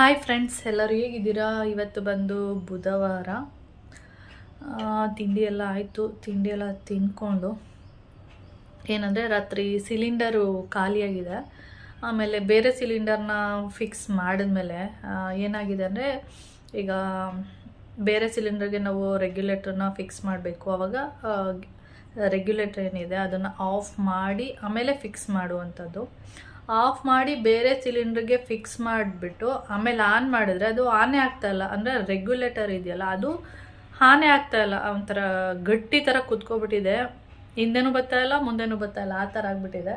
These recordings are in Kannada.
ಹಾಯ್ ಫ್ರೆಂಡ್ಸ್ ಎಲ್ಲರೂ ಹೇಗಿದ್ದೀರಾ? ಇವತ್ತು ಬಂದು ಬುಧವಾರ. ತಿಂಡಿ ಎಲ್ಲ ಆಯಿತು. ತಿಂಡಿ ಎಲ್ಲ ತಿಂದ್ಕೊಂಡು ಏನಂದರೆ ರಾತ್ರಿ ಸಿಲಿಂಡರು ಖಾಲಿಯಾಗಿದೆ. ಆಮೇಲೆ ಬೇರೆ ಸಿಲಿಂಡರ್ನ ಫಿಕ್ಸ್ ಮಾಡಿದ್ಮೇಲೆ ಏನಾಗಿದೆ ಅಂದರೆ ಈಗ ಬೇರೆ ಸಿಲಿಂಡರ್ಗೆ ನಾವು ರೆಗ್ಯುಲೇಟರ್ನ ಫಿಕ್ಸ್ ಮಾಡಬೇಕು. ಆವಾಗ ರೆಗ್ಯುಲೇಟರ್ ಏನಿದೆ ಅದನ್ನು ಆಫ್ ಮಾಡಿ ಆಮೇಲೆ ಫಿಕ್ಸ್ ಮಾಡುವಂಥದ್ದು. ಆಫ್ ಮಾಡಿ ಬೇರೆ ಸಿಲಿಂಡರ್ಗೆ ಫಿಕ್ಸ್ ಮಾಡಿಬಿಟ್ಟು ಆಮೇಲೆ ಆನ್ ಮಾಡಿದ್ರೆ ಅದು ಆನೇ ಆಗ್ತಾಯಿಲ್ಲ ಅಂದರೆ ರೆಗ್ಯುಲೇಟರ್ ಇದೆಯಲ್ಲ ಅದು ಹಾನೇ ಆಗ್ತಾಯಿಲ್ಲ ಒಂಥರ ಗಟ್ಟಿ ಥರ ಕುತ್ಕೊಬಿಟ್ಟಿದೆ. ಹಿಂದೆನೂ ಇಲ್ಲ ಮುಂದೆನೂ ಇಲ್ಲ. ಆ ಥರ ಆಗಿಬಿಟ್ಟಿದೆ.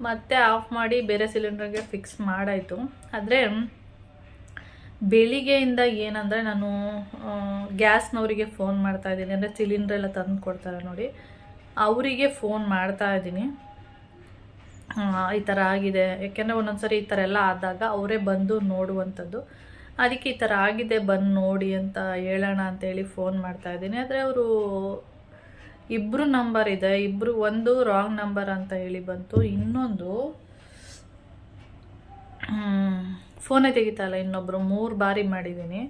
ಮತ್ತೆ ಆಫ್ ಮಾಡಿ ಬೇರೆ ಸಿಲಿಂಡರ್ಗೆ ಫಿಕ್ಸ್ ಮಾಡಾಯಿತು. ಆದರೆ ಬೆಳಿಗ್ಗೆಯಿಂದ ಏನಂದರೆ ನಾನು ಗ್ಯಾಸ್ನವರಿಗೆ ಫೋನ್ ಮಾಡ್ತಾ ಇದ್ದೀನಿ. ಅಂದರೆ ಸಿಲಿಂಡ್ರೆಲ್ಲ ತಂದು ಕೊಡ್ತಾರೆ ನೋಡಿ. ಅವರಿಗೆ ಫೋನ್ ಮಾಡ್ತಾ ಇದ್ದೀನಿ. ಆ, ಈ ಥರ ಆಗಿದೆ. ಯಾಕೆಂದರೆ ಒಂದೊಂದ್ಸರಿ ಈ ಥರ ಎಲ್ಲ ಆದಾಗ ಅವರೇ ಬಂದು ನೋಡುವಂಥದ್ದು. ಅದಕ್ಕೆ ಈ ಥರ ಆಗಿದೆ, ಬಂದು ನೋಡಿ ಅಂತ ಹೇಳೋಣ ಅಂತೇಳಿ ಫೋನ್ ಮಾಡ್ತಾ ಇದ್ದೀನಿ. ಆದರೆ ಅವರು ಇಬ್ಬರು ನಂಬರ್ ಇದೆ. ಇಬ್ಬರು ಒಂದು ರಾಂಗ್ ನಂಬರ್ ಅಂತ ಹೇಳಿ ಬಂತು. ಇನ್ನೊಂದು ಫೋನೇ ತೆಗಿತಾ ಇಲ್ಲ ಇನ್ನೊಬ್ಬರು ಮೂರು ಬಾರಿ ಮಾಡಿದ್ದೀನಿ.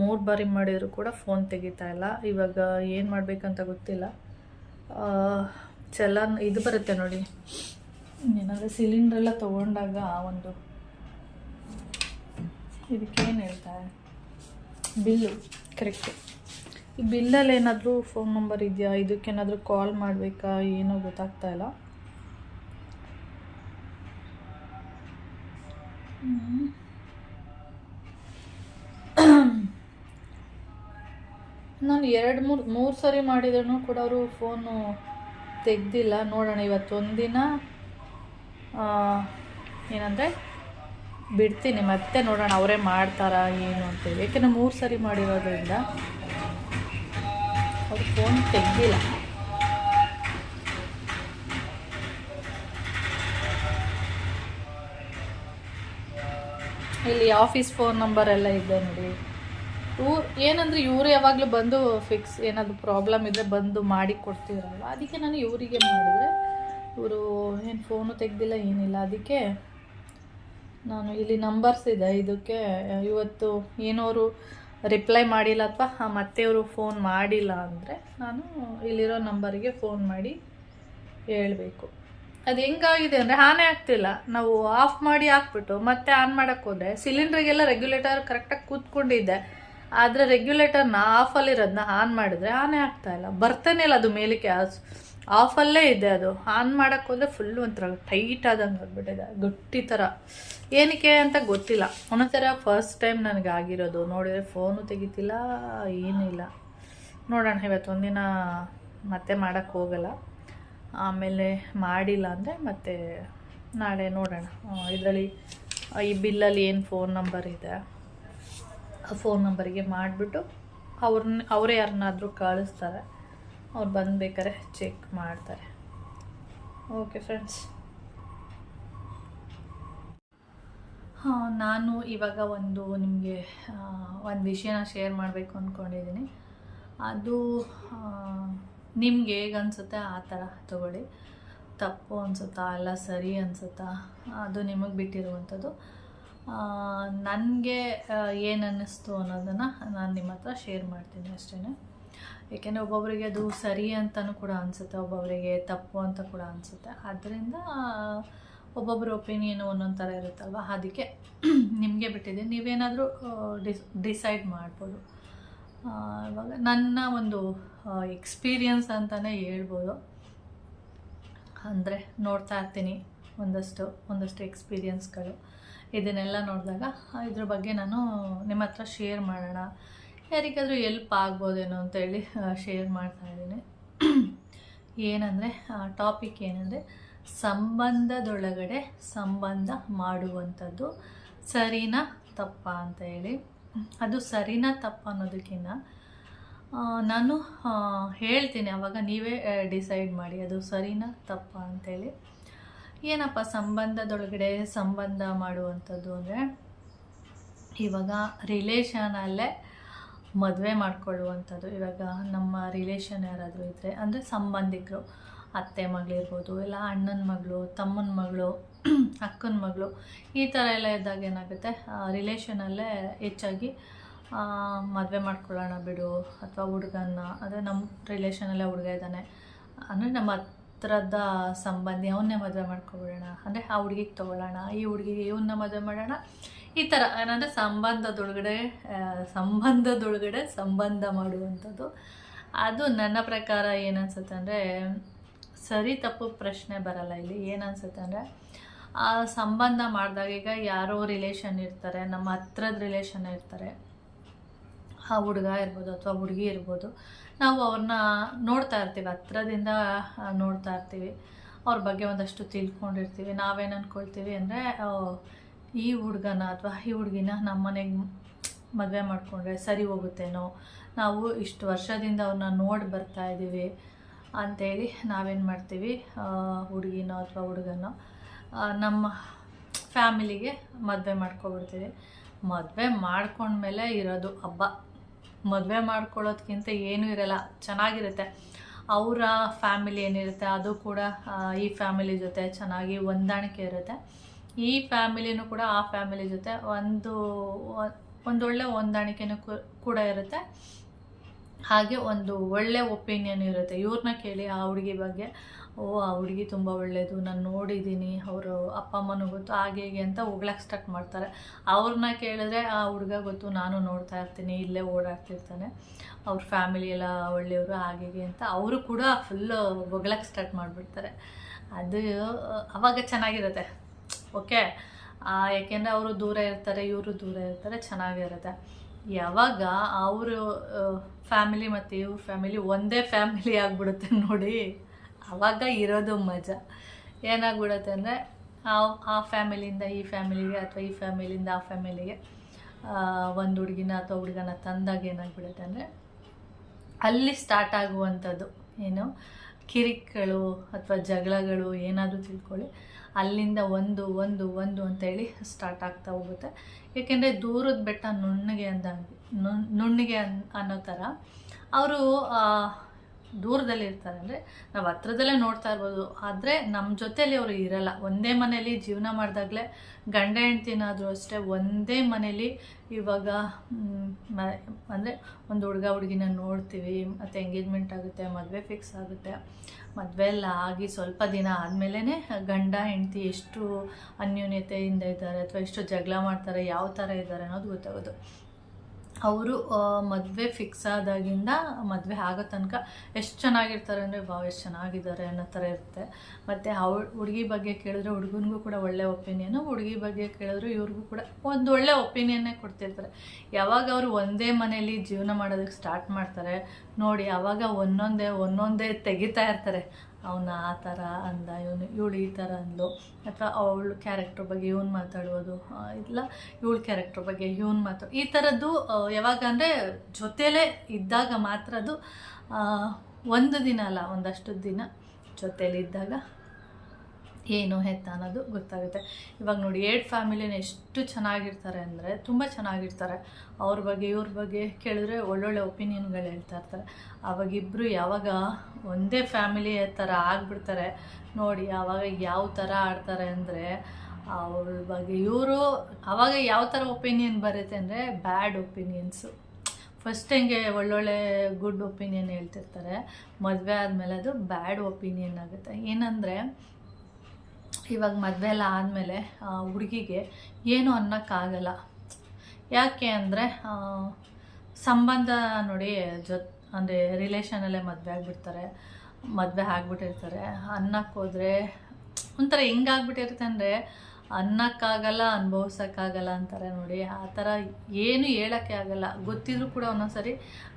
ಮೂರು ಬಾರಿ ಮಾಡಿದರೂ ಕೂಡ ಫೋನ್ ತೆಗಿತಾ ಇಲ್ಲ. ಇವಾಗ ಏನು ಮಾಡಬೇಕಂತ ಗೊತ್ತಿಲ್ಲ. ಚಲನ್, ಇದು ಬರುತ್ತೆ ನೋಡಿ. ಏನಾದರೆ ಸಿಲಿಂಡ್ರ್ ಎಲ್ಲ ತೊಗೊಂಡಾಗ ಒಂದು ಇದಕ್ಕೇನು ಹೇಳ್ತಾರೆ ಬಿಲ್ಲು ಕರೆಕ್ಟ್ ಈ ಬಿಲ್ಲಲ್ಲಿ ಏನಾದರೂ ಫೋನ್ ನಂಬರ್ ಇದೆಯಾ? ಇದಕ್ಕೇನಾದರೂ ಕಾಲ್ ಮಾಡಬೇಕಾ? ಏನೋ ಗೊತ್ತಾಗ್ತಾ ಇಲ್ಲ. ನಾನು ಎರಡು ಮೂರು ಮೂರು ಸರಿ ಮಾಡಿದ್ರು ಕೂಡ ಅವರು ಫೋನು ತೆಗ್ದಿಲ್ಲ. ನೋಡೋಣ ಇವತ್ತು ಒಂದಿನ ಏನಂದರೆ, ಬಿಡ್ತೀನಿ, ಮತ್ತೆ ನೋಡೋಣ ಅವರೇ ಮಾಡ್ತಾರಾ, ಏನು ಅಂತೇಳಿ. ಯಾಕೆಂದರೆ ಮೂರು ಸರಿ ಮಾಡಿರೋದ್ರಿಂದ ಅವ್ರು ಫೋನ್ ತೆಗ್ದಿಲ್ಲ. ಇಲ್ಲಿ ಆಫೀಸ್ ಫೋನ್ ನಂಬರ್ ಎಲ್ಲ ಇದೆ ನೋಡಿ. ಇವ್ರು ಏನಂದ್ರೆ ಇವರು ಯಾವಾಗಲೂ ಬಂದು ಫಿಕ್ಸ್ ಏನಾದರೂ ಪ್ರಾಬ್ಲಮ್ ಇದ್ದರೆ ಬಂದು ಮಾಡಿ ಕೊಡ್ತೀರಲ್ವ? ಅದಕ್ಕೆ ನಾನು ಇವರಿಗೆ ಮಾಡಿದರೆ ಇವರು ಏನು ಫೋನು ತೆಗ್ದಿಲ್ಲ, ಏನಿಲ್ಲ. ಅದಕ್ಕೆ ನಾನು ಇಲ್ಲಿ ನಂಬರ್ಸ್ ಇದೆ. ಇದಕ್ಕೆ ಇವತ್ತು ಏನೋರು ರಿಪ್ಲೈ ಮಾಡಿಲ್ಲ ಅಥವಾ ಮತ್ತೆ ಅವರು ಫೋನ್ ಮಾಡಿಲ್ಲ ಅಂದರೆ ನಾನು ಇಲ್ಲಿರೋ ನಂಬರಿಗೆ ಫೋನ್ ಮಾಡಿ ಹೇಳಬೇಕು. ಅದು ಹೆಂಗಾಗಿದೆ ಅಂದರೆ ಆನೆ ಆಗ್ತಿಲ್ಲ. ನಾವು ಆಫ್ ಮಾಡಿ ಹಾಕ್ಬಿಟ್ಟು ಮತ್ತೆ ಆನ್ ಮಾಡೋಕ್ಕೆ ಹೋದರೆ ಸಿಲಿಂಡ್ರಿಗೆಲ್ಲ ರೆಗ್ಯುಲೇಟರ್ ಕರೆಕ್ಟಾಗಿ ಕೂತ್ಕೊಂಡಿದ್ದೆ ಆದರೆ ರೆಗ್ಯುಲೇಟರ್ನ ಆಫಲ್ಲಿರೋದನ್ನ ಆನ್ ಮಾಡಿದ್ರೆ ಆನೇ ಆಗ್ತಾಯಿಲ್ಲ ಬರ್ತಾನೆ ಇಲ್ಲ ಅದು ಮೇಲಕ್ಕೆ. ಆಫಲ್ಲೇ ಇದೆ ಅದು. ಆನ್ ಮಾಡೋಕ್ಕೆ ಹೋದರೆ ಫುಲ್ ಒಂಥರ ಟೈಟ್ ಆದಂಗೆ ಆಗ್ಬಿಟ್ಟಿದೆ. ಗಟ್ಟಿ ಥರ ಏನಕ್ಕೆ ಅಂತ ಗೊತ್ತಿಲ್ಲ. ಒಂದೊಂಥರ ಫಸ್ಟ್ ಟೈಮ್ ನನಗೆ ಆಗಿರೋದು. ನೋಡಿದರೆ ಫೋನು ತೆಗಿತಿಲ್ಲ, ಏನಿಲ್ಲ. ನೋಡೋಣ, ಇವತ್ತು ಒಂದಿನ ಮತ್ತೆ ಮಾಡೋಕ್ಕೆ ಹೋಗಲ್ಲ. ಆಮೇಲೆ ಮಾಡಿಲ್ಲ ಅಂದರೆ ಮತ್ತೆ ನಾಳೆ ನೋಡೋಣ. ಇದರಲ್ಲಿ ಈ ಬಿಲ್ಲಲ್ಲಿ ಏನು ಫೋನ್ ನಂಬರ್ ಇದೆ, ಆ ಫೋನ್ ನಂಬರಿಗೆ ಮಾಡಿಬಿಟ್ಟು ಅವ್ರನ್ನ ಅವರೇ ಯಾರನ್ನಾದರೂ ಕಳಿಸ್ತಾರೆ. ಅವ್ರು ಬಂದ್ಬೇಕಾರೆ ಚೆಕ್ ಮಾಡ್ತಾರೆ. ಓಕೆ ಫ್ರೆಂಡ್ಸ್ ನಾನು ಇವಾಗ ಒಂದು ನಿಮಗೆ ಒಂದು ವಿಷಯನ ಶೇರ್ ಮಾಡಬೇಕು ಅಂದ್ಕೊಂಡಿದ್ದೀನಿ ಅದು ನಿಮ್ಗೆ ಹೇಗೆ ಅನಿಸುತ್ತೆ ಆ ಥರ ತಗೊಳ್ಳಿ. ತಪ್ಪು ಅನಿಸುತ್ತಾ ಅಲ್ಲ ಸರಿ ಅನಿಸುತ್ತಾ? ಅದು ನಿಮಗೆ ಬಿಟ್ಟಿರುವಂಥದ್ದು. ನನಗೆ ಏನು ಅನ್ನಿಸ್ತು ಅನ್ನೋದನ್ನು ನಾನು ನಿಮ್ಮ ಹತ್ರ ಶೇರ್ ಮಾಡ್ತೀನಿ ಅಷ್ಟೇ ಏಕೆಂದರೆ ಒಬ್ಬೊಬ್ಬರಿಗೆ ಅದು ಸರಿ ಅಂತಲೂ ಕೂಡ ಅನಿಸುತ್ತೆ ಒಬ್ಬೊಬ್ಬರಿಗೆ ತಪ್ಪು ಅಂತ ಕೂಡ ಅನಿಸುತ್ತೆ. ಆದ್ದರಿಂದ ಒಬ್ಬೊಬ್ಬರ ಒಪಿನಿಯನ್ ಒಂದೊಂದು ಥರ ಇರುತ್ತಲ್ವ? ಅದಕ್ಕೆ ನಿಮಗೆ ಬಿಟ್ಟಿದೆ ನೀವೇನಾದರೂ ಡಿಸ್, ಡಿಸೈಡ್ ಮಾಡ್ಬೋದು. ಇವಾಗ ನನ್ನ ಒಂದು ಎಕ್ಸ್ಪೀರಿಯನ್ಸ್ ಅಂತಲೇ ಹೇಳ್ಬೋದು. ಅಂದರೆ ನೋಡ್ತಾ ಇರ್ತೀನಿ ಒಂದಷ್ಟು ಒಂದಷ್ಟು ಎಕ್ಸ್ಪೀರಿಯನ್ಸ್ಗಳು. ಇದನ್ನೆಲ್ಲ ನೋಡಿದಾಗ ಇದ್ರ ಬಗ್ಗೆ ನಾನು ನಿಮ್ಮ ಹತ್ರ ಶೇರ್ ಮಾಡೋಣ. ಯಾರಿಗಾದರೂ ಎಲ್ಪ್ ಆಗ್ಬೋದೇನೋ ಅಂತೇಳಿ ಶೇರ್ ಮಾಡ್ತಾ ಇದ್ದೀನಿ. ಏನಂದರೆ ಟಾಪಿಕ್ ಏನಂದರೆ, ಸಂಬಂಧದೊಳಗಡೆ ಸಂಬಂಧ ಮಾಡುವಂಥದ್ದು ಸರಿನಾ ತಪ್ಪ ಅಂತ ಹೇಳಿ. ಅದು ಸರಿನಾ ತಪ್ಪ ಅನ್ನೋದಕ್ಕಿಂತ ನಾನು ಹೇಳ್ತೀನಿ, ಅವಾಗ ನೀವೇ ಡಿಸೈಡ್ ಮಾಡಿ ಅದು ಸರಿನಾ ತಪ್ಪ ಅಂತೇಳಿ. ಏನಪ್ಪ ಸಂಬಂಧದೊಳಗಡೆ ಸಂಬಂಧ ಮಾಡುವಂಥದ್ದು ಅಂದರೆ, ಇವಾಗ ರಿಲೇಷನಲ್ಲೇ ಮದುವೆ ಮಾಡ್ಕೊಳ್ಳುವಂಥದ್ದು, ಇವಾಗ ನಮ್ಮ ರಿಲೇಷನ್ ಯಾರಾದರೂ ಇದ್ದರೆ ಅಂದರೆ ಸಂಬಂಧಿಕರು, ಅತ್ತೆ ಮಗಳಿರ್ಬೋದು ಇಲ್ಲ ಅಣ್ಣನ ಮಗಳು, ತಮ್ಮನ ಮಗಳು, ಅಕ್ಕನ ಮಗಳು, ಈ ಥರ ಎಲ್ಲ ಇದ್ದಾಗ ಏನಾಗುತ್ತೆ? ರಿಲೇಷನಲ್ಲೇ ಹೆಚ್ಚಾಗಿ ಮದುವೆ ಮಾಡ್ಕೊಳ್ಳೋಣ ಬಿಡು, ಅಥವಾ ಹುಡುಗನ್ನ, ಅಂದರೆ ನಮ್ಮ ರಿಲೇಷನಲ್ಲೇ ಹುಡುಗ ಇದ್ದಾನೆ, ಅಂದರೆ ನಮ್ಮ ಹತ್ರದ ಸಂಬಂಧಿ, ಅವನ್ನೇ ಮದುವೆ ಮಾಡ್ಕೊಬಿಡೋಣ, ಅಂದರೆ ಆ ಹುಡುಗಿಗೆ ತೊಗೊಳ್ಳೋಣ, ಈ ಹುಡುಗಿಗೆ ಇವನ್ನ ಮದುವೆ ಮಾಡೋಣ ಈ ಥರ ಏನಂದರೆ ಸಂಬಂಧದೊಳಗಡೆ ಸಂಬಂಧದೊಳಗಡೆ ಸಂಬಂಧ ಮಾಡುವಂಥದ್ದು. ಅದು ನನ್ನ ಪ್ರಕಾರ ಏನನ್ಸುತ್ತೆ ಅಂದರೆ, ಸರಿ ತಪ್ಪು ಪ್ರಶ್ನೆ ಬರಲ್ಲ ಇಲ್ಲಿ. ಏನನ್ಸುತ್ತೆ ಅಂದರೆ, ಆ ಸಂಬಂಧ ಮಾಡಿದಾಗ ಈಗ ಯಾರೋ ರಿಲೇಷನ್ ಇರ್ತಾರೆ, ನಮ್ಮ ಹತ್ರದ ರಿಲೇಷನ್ ಇರ್ತಾರೆ. ಆ ಹುಡುಗ ಇರ್ಬೋದು ಅಥವಾ ಹುಡುಗಿ ಇರ್ಬೋದು, ನಾವು ಅವ್ರನ್ನ ನೋಡ್ತಾ ಇರ್ತೀವಿ, ಹತ್ರದಿಂದ ನೋಡ್ತಾ ಇರ್ತೀವಿ. ಅವ್ರ ಬಗ್ಗೆ ಒಂದಷ್ಟು ತಿಳ್ಕೊಂಡಿರ್ತೀವಿ. ನಾವೇನು ಅಂದ್ಕೊಳ್ತೀವಿ ಅಂದರೆ ಈ ಹುಡುಗನ ಅಥವಾ ಈ ಹುಡುಗಿನ ನಮ್ಮ ಮನೆಗೆ ಮದುವೆ ಮಾಡಿಕೊಂಡ್ರೆ ಸರಿ ಹೋಗುತ್ತೇನೋ? ನಾವು ಇಷ್ಟು ವರ್ಷದಿಂದ ಅವ್ರನ್ನ ನೋಡಿ ಬರ್ತಾ ಇದ್ದೀವಿ ಅಂತೇಳಿ ನಾವೇನು ಮಾಡ್ತೀವಿ? ಹುಡುಗಿನೋ ಅಥವಾ ಹುಡುಗನೋ ನಮ್ಮ ಫ್ಯಾಮಿಲಿಗೆ ಮದುವೆ ಮಾಡ್ಕೊಬಿಡ್ತೀವಿ. ಮದುವೆ ಮಾಡ್ಕೊಂಡ್ಮೇಲೆ ಇರೋದು ಹಬ್ಬ. ಮದುವೆ ಮಾಡ್ಕೊಳ್ಳೋದ್ಕಿಂತ ಏನೂ ಇರಲ್ಲ, ಚೆನ್ನಾಗಿರುತ್ತೆ. ಅವರ ಫ್ಯಾಮಿಲಿ ಏನಿರುತ್ತೆ ಅದು ಕೂಡ ಈ ಫ್ಯಾಮಿಲಿ ಜೊತೆ ಚೆನ್ನಾಗಿ ಹೊಂದಾಣಿಕೆ ಇರುತ್ತೆ. ಈ ಫ್ಯಾಮಿಲಿನೂ ಕೂಡ ಆ ಫ್ಯಾಮಿಲಿ ಜೊತೆ ಒಂದು ಒಂದೊಳ್ಳೆ ಹೊಂದಾಣಿಕೆನೂ ಕೂಡ ಇರುತ್ತೆ. ಹಾಗೆ ಒಂದು ಒಳ್ಳೆ ಒಪಿನಿಯನ್ ಇರುತ್ತೆ. ಇವ್ರನ್ನ ಕೇಳಿ ಆ ಹುಡುಗಿ ಬಗ್ಗೆ, ಓ, ಆ ಹುಡುಗಿ ತುಂಬ ಒಳ್ಳೆಯದು ನಾನು ನೋಡಿದ್ದೀನಿ ಅವರು ಅಪ್ಪ ಅಮ್ಮನೂ ಗೊತ್ತು, ಹಾಗೆ ಹೀಗೆ ಅಂತ ಹೋಗ್ಲಕ್ಕೆ ಸ್ಟಾರ್ಟ್ ಮಾಡ್ತಾರೆ. ಅವ್ರನ್ನ ಕೇಳಿದ್ರೆ ಆ ಹುಡುಗ ಗೊತ್ತು, ನಾನು ನೋಡ್ತಾ ಇರ್ತೀನಿ, ಇಲ್ಲೇ ಓಡಾಡ್ತಿರ್ತಾನೆ. ಅವ್ರ ಫ್ಯಾಮಿಲಿ ಎಲ್ಲ ಒಳ್ಳೆಯವರು, ಹಾಗೆ ಅಂತ. ಅವರು ಕೂಡ ಫುಲ್ಲು ಬೊಗಳಕ್ಕೆ ಸ್ಟಾರ್ಟ್ ಮಾಡಿಬಿಡ್ತಾರೆ. ಅದು, ಅವಾಗ ಚೆನ್ನಾಗಿರುತ್ತೆ. ಓಕೆ? ಯಾಕೆಂದರೆ ಅವರು ದೂರ ಇರ್ತಾರೆ, ಇವರು ದೂರ ಇರ್ತಾರೆ ಚೆನ್ನಾಗಿರುತ್ತೆ ಯಾವಾಗ ಅವರು ಫ್ಯಾಮಿಲಿ ಮತ್ತು ಇವ್ರ ಫ್ಯಾಮಿಲಿ ಒಂದೇ ಫ್ಯಾಮಿಲಿ ಆಗಿಬಿಡುತ್ತೆ ನೋಡಿ ಆವಾಗ ಇರೋದು ಮಜಾ. ಏನಾಗ್ಬಿಡುತ್ತೆ ಅಂದರೆ, ಆ ಫ್ಯಾಮಿಲಿಯಿಂದ ಈ ಫ್ಯಾಮಿಲಿಗೆ ಅಥವಾ ಈ ಫ್ಯಾಮಿಲಿಯಿಂದ ಆ ಫ್ಯಾಮಿಲಿಗೆ ಒಂದು ಹುಡುಗಿನ ಅಥವಾ ಹುಡುಗನ ತಂದಾಗ ಏನಾಗ್ಬಿಡುತ್ತೆ ಅಂದರೆ, ಅಲ್ಲಿ ಸ್ಟಾರ್ಟ್ ಆಗುವಂಥದ್ದು ಏನು? ಕಿರಿಕ್ಗಳು ಅಥವಾ ಜಗಳಗಳು ಏನಾದರೂ ತಿಳ್ಕೊಳ್ಳಿ. ಅಲ್ಲಿಂದ ಒಂದು ಒಂದು ಒಂದು ಅಂತೇಳಿ ಸ್ಟಾರ್ಟ್ ಆಗ್ತಾ ಹೋಗುತ್ತೆ. ಏಕೆಂದರೆ ದೂರದ ಬೆಟ್ಟ ನುಣ್ಣಗೆ ಅಂದಂಗೆ ನುಣ್- ನುಣ್ಣಗೆ ಅನ್, ಅನ್ನೋ ಥರ ಅವರು ದೂರದಲ್ಲಿ ಇರ್ತಾರೆ ಅಂದರೆ ನಾವು ಹತ್ರದಲ್ಲೇ ನೋಡ್ತಾ ಇರ್ಬೋದು. ಆದರೆ ನಮ್ಮ ಜೊತೆಯಲ್ಲಿ ಅವರು ಇರಲ್ಲ. ಒಂದೇ ಮನೇಲಿ ಜೀವನ ಮಾಡಿದಾಗಲೇ ಗಂಡ ಹೆಂಡ್ತಿನಾದರೂ ಅಷ್ಟೇ ಒಂದೇ ಮನೇಲಿ ಇವಾಗ ಅಂದರೆ ಒಂದು ಹುಡುಗ, ಹುಡುಗಿನ ನೋಡ್ತೀವಿ. ಮತ್ತು ಎಂಗೇಜ್ಮೆಂಟ್ ಆಗುತ್ತೆ, ಮದುವೆ ಫಿಕ್ಸ್ ಆಗುತ್ತೆ. ಮದುವೆ ಎಲ್ಲ ಆಗಿ ಸ್ವಲ್ಪ ದಿನ ಆದಮೇಲೇ ಗಂಡ ಹೆಂಡತಿ ಎಷ್ಟು ಅನ್ಯೋನ್ಯತೆಯಿಂದ ಇದ್ದಾರೆ ಅಥವಾ ಎಷ್ಟು ಜಗಳ ಮಾಡ್ತಾರೆ, ಯಾವ ಥರ ಇದ್ದಾರೆ ಅನ್ನೋದು ಗೊತ್ತಾಗೋದು. ಅವರು ಮದುವೆ ಫಿಕ್ಸ್ ಆದಾಗಿಂದ ಮದುವೆ ಆಗೋ ತನಕ ಎಷ್ಟು ಚೆನ್ನಾಗಿರ್ತಾರೆ ಅಂದರೆ, ವಾವ್, ಎಷ್ಟು ಚೆನ್ನಾಗಿದ್ದಾರೆ ಅನ್ನೋ ಥರ ಇರುತ್ತೆ. ಮತ್ತು ಅವ್ರು ಹುಡುಗಿ ಬಗ್ಗೆ ಕೇಳಿದ್ರೆ ಹುಡುಗನಿಗೂ ಕೂಡ ಒಳ್ಳೆ ಒಪಿನಿಯನು, ಹುಡುಗಿ ಬಗ್ಗೆ ಕೇಳಿದ್ರು ಇವ್ರಿಗೂ ಕೂಡ ಒಂದು ಒಳ್ಳೆ ಒಪಿನಿಯನ್ನೇ ಕೊಡ್ತಿರ್ತಾರೆ. ಯಾವಾಗ ಅವರು ಒಂದೇ ಮನೇಲಿ ಜೀವನ ಮಾಡೋದಕ್ಕೆ ಸ್ಟಾರ್ಟ್ ಮಾಡ್ತಾರೆ, ನೋಡಿ ಆವಾಗ ಒಂದೊಂದೇ ಒಂದೊಂದೇ ತೆಗಿತಾ ಇರ್ತಾರೆ. ಅವನ ಆ ಥರ ಅಂದ, ಇವನು ಇವಳು ಈ ಥರ ಅಂದ್ಲು. ಅಥವಾ ಅವಳು ಕ್ಯಾರೆಕ್ಟ್ರ್ ಬಗ್ಗೆ ಇವನು ಮಾತಾಡ್ಬೋದು. ಇಲ್ಲ, ಇವಳ ಕ್ಯಾರೆಕ್ಟ್ರ್ ಬಗ್ಗೆ ಇವನು ಮಾತಾಡೋ, ಈ ಥರದ್ದು ಯಾವಾಗ ಅಂದರೆ ಜೊತೆಲೇ ಇದ್ದಾಗ ಮಾತ್ರ ಅದು ಒಂದು ದಿನ ಅಲ್ಲ, ಒಂದಷ್ಟು ದಿನ ಜೊತೇಲಿದ್ದಾಗ ಏನು ಎತ್ತ ಅನ್ನೋದು ಗೊತ್ತಾಗುತ್ತೆ. ಇವಾಗ ನೋಡಿ ಏಟ್ ಫ್ಯಾಮಿಲಿನ ಎಷ್ಟು ಚೆನ್ನಾಗಿರ್ತಾರೆ ಅಂದರೆ ತುಂಬ ಚೆನ್ನಾಗಿರ್ತಾರೆ. ಅವ್ರ ಬಗ್ಗೆ, ಇವ್ರ ಬಗ್ಗೆ ಕೇಳಿದ್ರೆ ಒಳ್ಳೊಳ್ಳೆ ಒಪಿನಿಯನ್ಗಳು ಹೇಳ್ತಾ ಇರ್ತಾರೆ. ಆವಾಗ ಇಬ್ಬರು ಯಾವಾಗ ಒಂದೇ ಫ್ಯಾಮಿಲಿ ಥರ ಆಗಿಬಿಡ್ತಾರೆ. ನೋಡಿ ಆವಾಗ ಯಾವ ಥರ ಆಡ್ತಾರೆ ಅಂದರೆ ಅವ್ರ ಬಗ್ಗೆ, ಇವರು ಆವಾಗ ಯಾವ ಥರ ಒಪಿನಿಯನ್ ಬರುತ್ತೆ ಅಂದರೆ ಬ್ಯಾಡ್ ಒಪಿನಿಯನ್ಸು. ಫಸ್ಟ್ ಹೆಂಗೆ ಒಳ್ಳೊಳ್ಳೆ ಗುಡ್ ಒಪಿನಿಯನ್ ಹೇಳ್ತಿರ್ತಾರೆ. ಮದುವೆ ಆದಮೇಲೆ ಅದು ಬ್ಯಾಡ್ ಒಪಿನಿಯನ್ ಆಗುತ್ತೆ. ಏನಂದರೆ ಇವಾಗ ಮದುವೆ ಎಲ್ಲ ಆದಮೇಲೆ ಹುಡುಗಿಗೆ ಏನು ಅನ್ನೋಕ್ಕಾಗಲ್ಲ. ಯಾಕೆ ಅಂದರೆ ಸಂಬಂಧ ನೋಡಿ ಜೊತೆ, ಅಂದರೆ ರಿಲೇಷನಲ್ಲೇ ಮದುವೆ ಆಗಿಬಿಡ್ತಾರೆ, ಮದುವೆ ಆಗ್ಬಿಟ್ಟಿರ್ತಾರೆ. ಅನ್ನಕ್ಕೆ ಹೋದರೆ ಒಂಥರ ಹೆಂಗಾಗ್ಬಿಟ್ಟಿರುತ್ತೆ ಅಂದರೆ, ಅನ್ನಕ್ಕಾಗಲ್ಲ, ಅನುಭವಿಸೋಕ್ಕಾಗಲ್ಲ ಅಂತಾರೆ ನೋಡಿ. ಆ ಥರ ಏನು ಹೇಳೋಕ್ಕೆ ಆಗಲ್ಲ. ಗೊತ್ತಿದ್ರೂ ಕೂಡ ಒಂದೊಂದ್ಸರಿ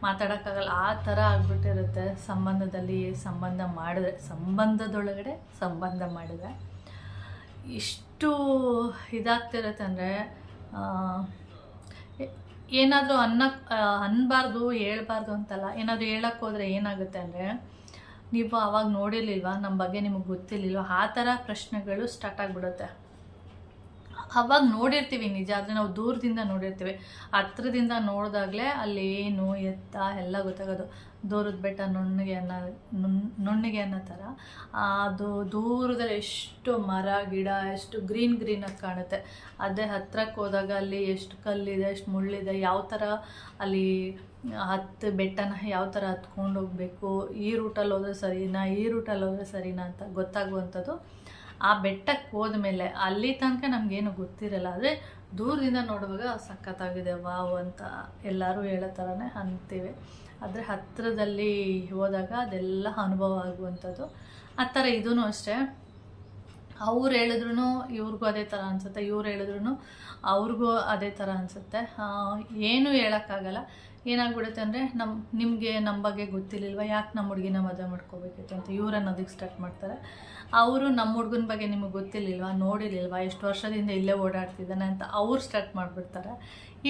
ಮಾತಾಡೋಕ್ಕಾಗಲ್ಲ. ಆ ಥರ ಆಗ್ಬಿಟ್ಟಿರುತ್ತೆ ಸಂಬಂಧದಲ್ಲಿ ಸಂಬಂಧ ಮಾಡಿದ್ರೆ, ಸಂಬಂಧದೊಳಗಡೆ ಸಂಬಂಧ ಮಾಡಿದ್ರೆ. ಎಷ್ಟು ಇದಾಗ್ತಿರುತ್ತೆ ಅಂದರೆ ಏನಾದರೂ ಅನ್ನ ಅನ್ನಬಾರ್ದು ಹೇಳ್ಬಾರ್ದು ಅಂತಲ್ಲ, ಏನಾದರೂ ಹೇಳಕ್ಕೆ ಹೋದರೆ ಏನಾಗುತ್ತೆ ಅಂದರೆ, ನೀವು ಆವಾಗ ನೋಡಿರಲಿಲ್ವ ನಮ್ಮ ಬಗ್ಗೆ ನಿಮಗೆ ಗೊತ್ತಿರಲಿಲ್ವ, ಆ ಥರ ಪ್ರಶ್ನೆಗಳು ಸ್ಟಾರ್ಟ್ ಆಗಿಬಿಡುತ್ತೆ. ಅವಾಗ ನೋಡಿರ್ತೀವಿ ನಿಜ, ಆದರೆ ನಾವು ದೂರದಿಂದ ನೋಡಿರ್ತೀವಿ. ಹತ್ರದಿಂದ ನೋಡಿದಾಗಲೇ ಅಲ್ಲಿ ಏನು ಎತ್ತ ಎಲ್ಲ ಗೊತ್ತಾಗೋದು. ದೂರದ ಬೆಟ್ಟ ನುಣ್ಣಗೆ ಅನ್ನೋ, ನುಣ್- ನುಣ್ಣಗೆ ಅನ್ನೋ ಥರ. ಅದು ದೂರದಲ್ಲಿ ಎಷ್ಟು ಮರ, ಗಿಡ, ಎಷ್ಟು ಗ್ರೀನ್ ಗ್ರೀನಾಗಿ ಕಾಣುತ್ತೆ. ಅದೇ ಹತ್ರಕ್ಕೆ ಹೋದಾಗ ಅಲ್ಲಿ ಎಷ್ಟು ಕಲ್ಲಿದೆ, ಎಷ್ಟು ಮುಳ್ಳಿದೆ, ಯಾವ ಥರ ಅಲ್ಲಿ ಹತ್ತು ಬೆಟ್ಟನ ಯಾವ ಥರ ಹತ್ಕೊಂಡು ಹೋಗಬೇಕು, ಈ ರೂಟಲ್ಲಿ ಹೋದರೆ ಸರಿನಾ, ಈ ರೂಟಲ್ಲಿ ಹೋದರೆ ಸರಿನಾ ಅಂತ ಗೊತ್ತಾಗುವಂಥದ್ದು ಆ ಬೆಟ್ಟಕ್ಕೆ ಹೋದ್ಮೇಲೆ ಅಲ್ಲಿ ತನಕ ನಮಗೇನು ಗೊತ್ತಿರಲ್ಲ. ಆದರೆ ದೂರದಿಂದ ನೋಡುವಾಗ ಸಖತ್ತಾಗಿದೆ. ವಾವ್ ಅಂತ ಎಲ್ಲರೂ ಹೇಳೋ ಥರನೇ ಅಂತೀವಿ. ಆದರೆ ಹತ್ತಿರದಲ್ಲಿ ಹೋದಾಗ ಅದೆಲ್ಲ ಅನುಭವ ಆಗುವಂಥದ್ದು. ಆ ಥರ ಇದೂ ಅಷ್ಟೇ. ಅವ್ರು ಹೇಳಿದ್ರು ಇವ್ರಿಗೂ ಅದೇ ಥರ ಅನಿಸುತ್ತೆ. ಇವ್ರು ಹೇಳಿದ್ರು ಅವ್ರಿಗೂ ಅದೇ ಥರ ಅನಿಸುತ್ತೆ. ಏನೂ ಹೇಳೋಕ್ಕಾಗಲ್ಲ. ಏನಾಗ್ಬಿಡುತ್ತೆ ಅಂದರೆ ನಮ್ಮ ನಿಮಗೆ ನಮ್ಮ ಬಗ್ಗೆ ಗೊತ್ತಿರಲಿಲ್ವ? ಯಾಕೆ ನಮ್ಮ ಹುಡುಗಿನ ಮದುವೆ ಮಾಡ್ಕೋಬೇಕಿತ್ತು ಅಂತ ಇವ್ರು ಅನ್ನೋದಕ್ಕೆ ಸ್ಟಾರ್ಟ್ ಮಾಡ್ತಾರೆ. ಅವರು ನಮ್ಮ ಹುಡುಗನ ಬಗ್ಗೆ ನಿಮಗೆ ಗೊತ್ತಿರಲಿಲ್ವಾ? ನೋಡಿರ್ಲಿಲ್ವಾ? ಎಷ್ಟು ವರ್ಷದಿಂದ ಇಲ್ಲೇ ಓಡಾಡ್ತಿದ್ದಾನೆ ಅಂತ ಅವ್ರು ಸ್ಟಾರ್ಟ್ ಮಾಡಿಬಿಡ್ತಾರೆ.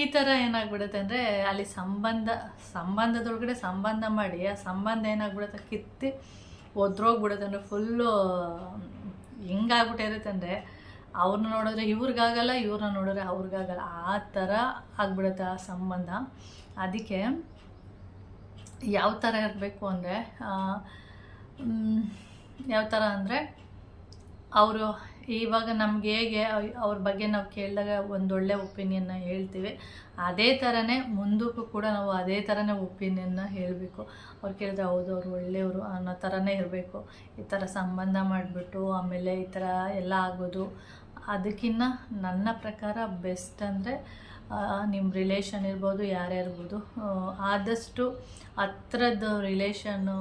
ಈ ಥರ ಏನಾಗ್ಬಿಡುತ್ತೆ ಅಂದರೆ ಅಲ್ಲಿ ಸಂಬಂಧ, ಸಂಬಂಧದೊಳಗಡೆ ಸಂಬಂಧ ಮಾಡಿ, ಆ ಸಂಬಂಧ ಏನಾಗ್ಬಿಡುತ್ತೆ? ಕಿತ್ತಿ ಒದ್ರೋಗ್ಬಿಡುತ್ತೆ ಅಂದರೆ ಫುಲ್ಲು ಹೆಂಗಾಗ್ಬಿಟ್ಟಿರುತ್ತೆ ಅಂದರೆ ಅವ್ರನ್ನ ನೋಡಿದ್ರೆ ಇವ್ರಿಗಾಗಲ್ಲ ಇವ್ರನ್ನ ನೋಡಿದ್ರೆ ಅವ್ರಿಗಾಗಲ್ಲ. ಆ ಥರ ಆಗ್ಬಿಡುತ್ತೆ ಆ ಸಂಬಂಧ. ಅದಕ್ಕೆ ಯಾವ ಥರ ಇರಬೇಕು ಅಂದರೆ ಯಾವ ಥರ ಅಂದರೆ ಅವರು ಇವಾಗ ನಮ್ಗೆ ಹೇಗೆ ಅವ್- ಅವ್ರ ಬಗ್ಗೆ ನಾವು ಕೇಳಿದಾಗ ಒಂದೊಳ್ಳೆ ಒಪಿನಿಯನ್ನ ಹೇಳ್ತೀವಿ. ಅದೇ ಥರನೇ ಮುಂದಕ್ಕೂ ಕೂಡ ನಾವು ಅದೇ ಥರನೇ ಒಪಿನಿಯನ್ನ ಹೇಳಬೇಕು. ಅವ್ರು ಕೇಳಿದ್ರೆ ಹೌದು ಅವರು ಒಳ್ಳೆಯವರು ಅನ್ನೋ ಥರನೇ ಇರಬೇಕು. ಈ ಥರ ಸಂಬಂಧ ಮಾಡಿಬಿಟ್ಟು ಆಮೇಲೆ ಈ ಥರ ಎಲ್ಲ ಆಗೋದು. ಅದಕ್ಕಿಂತ ನನ್ನ ಪ್ರಕಾರ ಬೆಸ್ಟ್ ಅಂದರೆ ನಿಮ್ಮ ರಿಲೇಷನ್ ಇರ್ಬೋದು, ಯಾರೇ ಇರ್ಬೋದು ಆದಷ್ಟು ಹತ್ರದ ರಿಲೇಷನ್ನು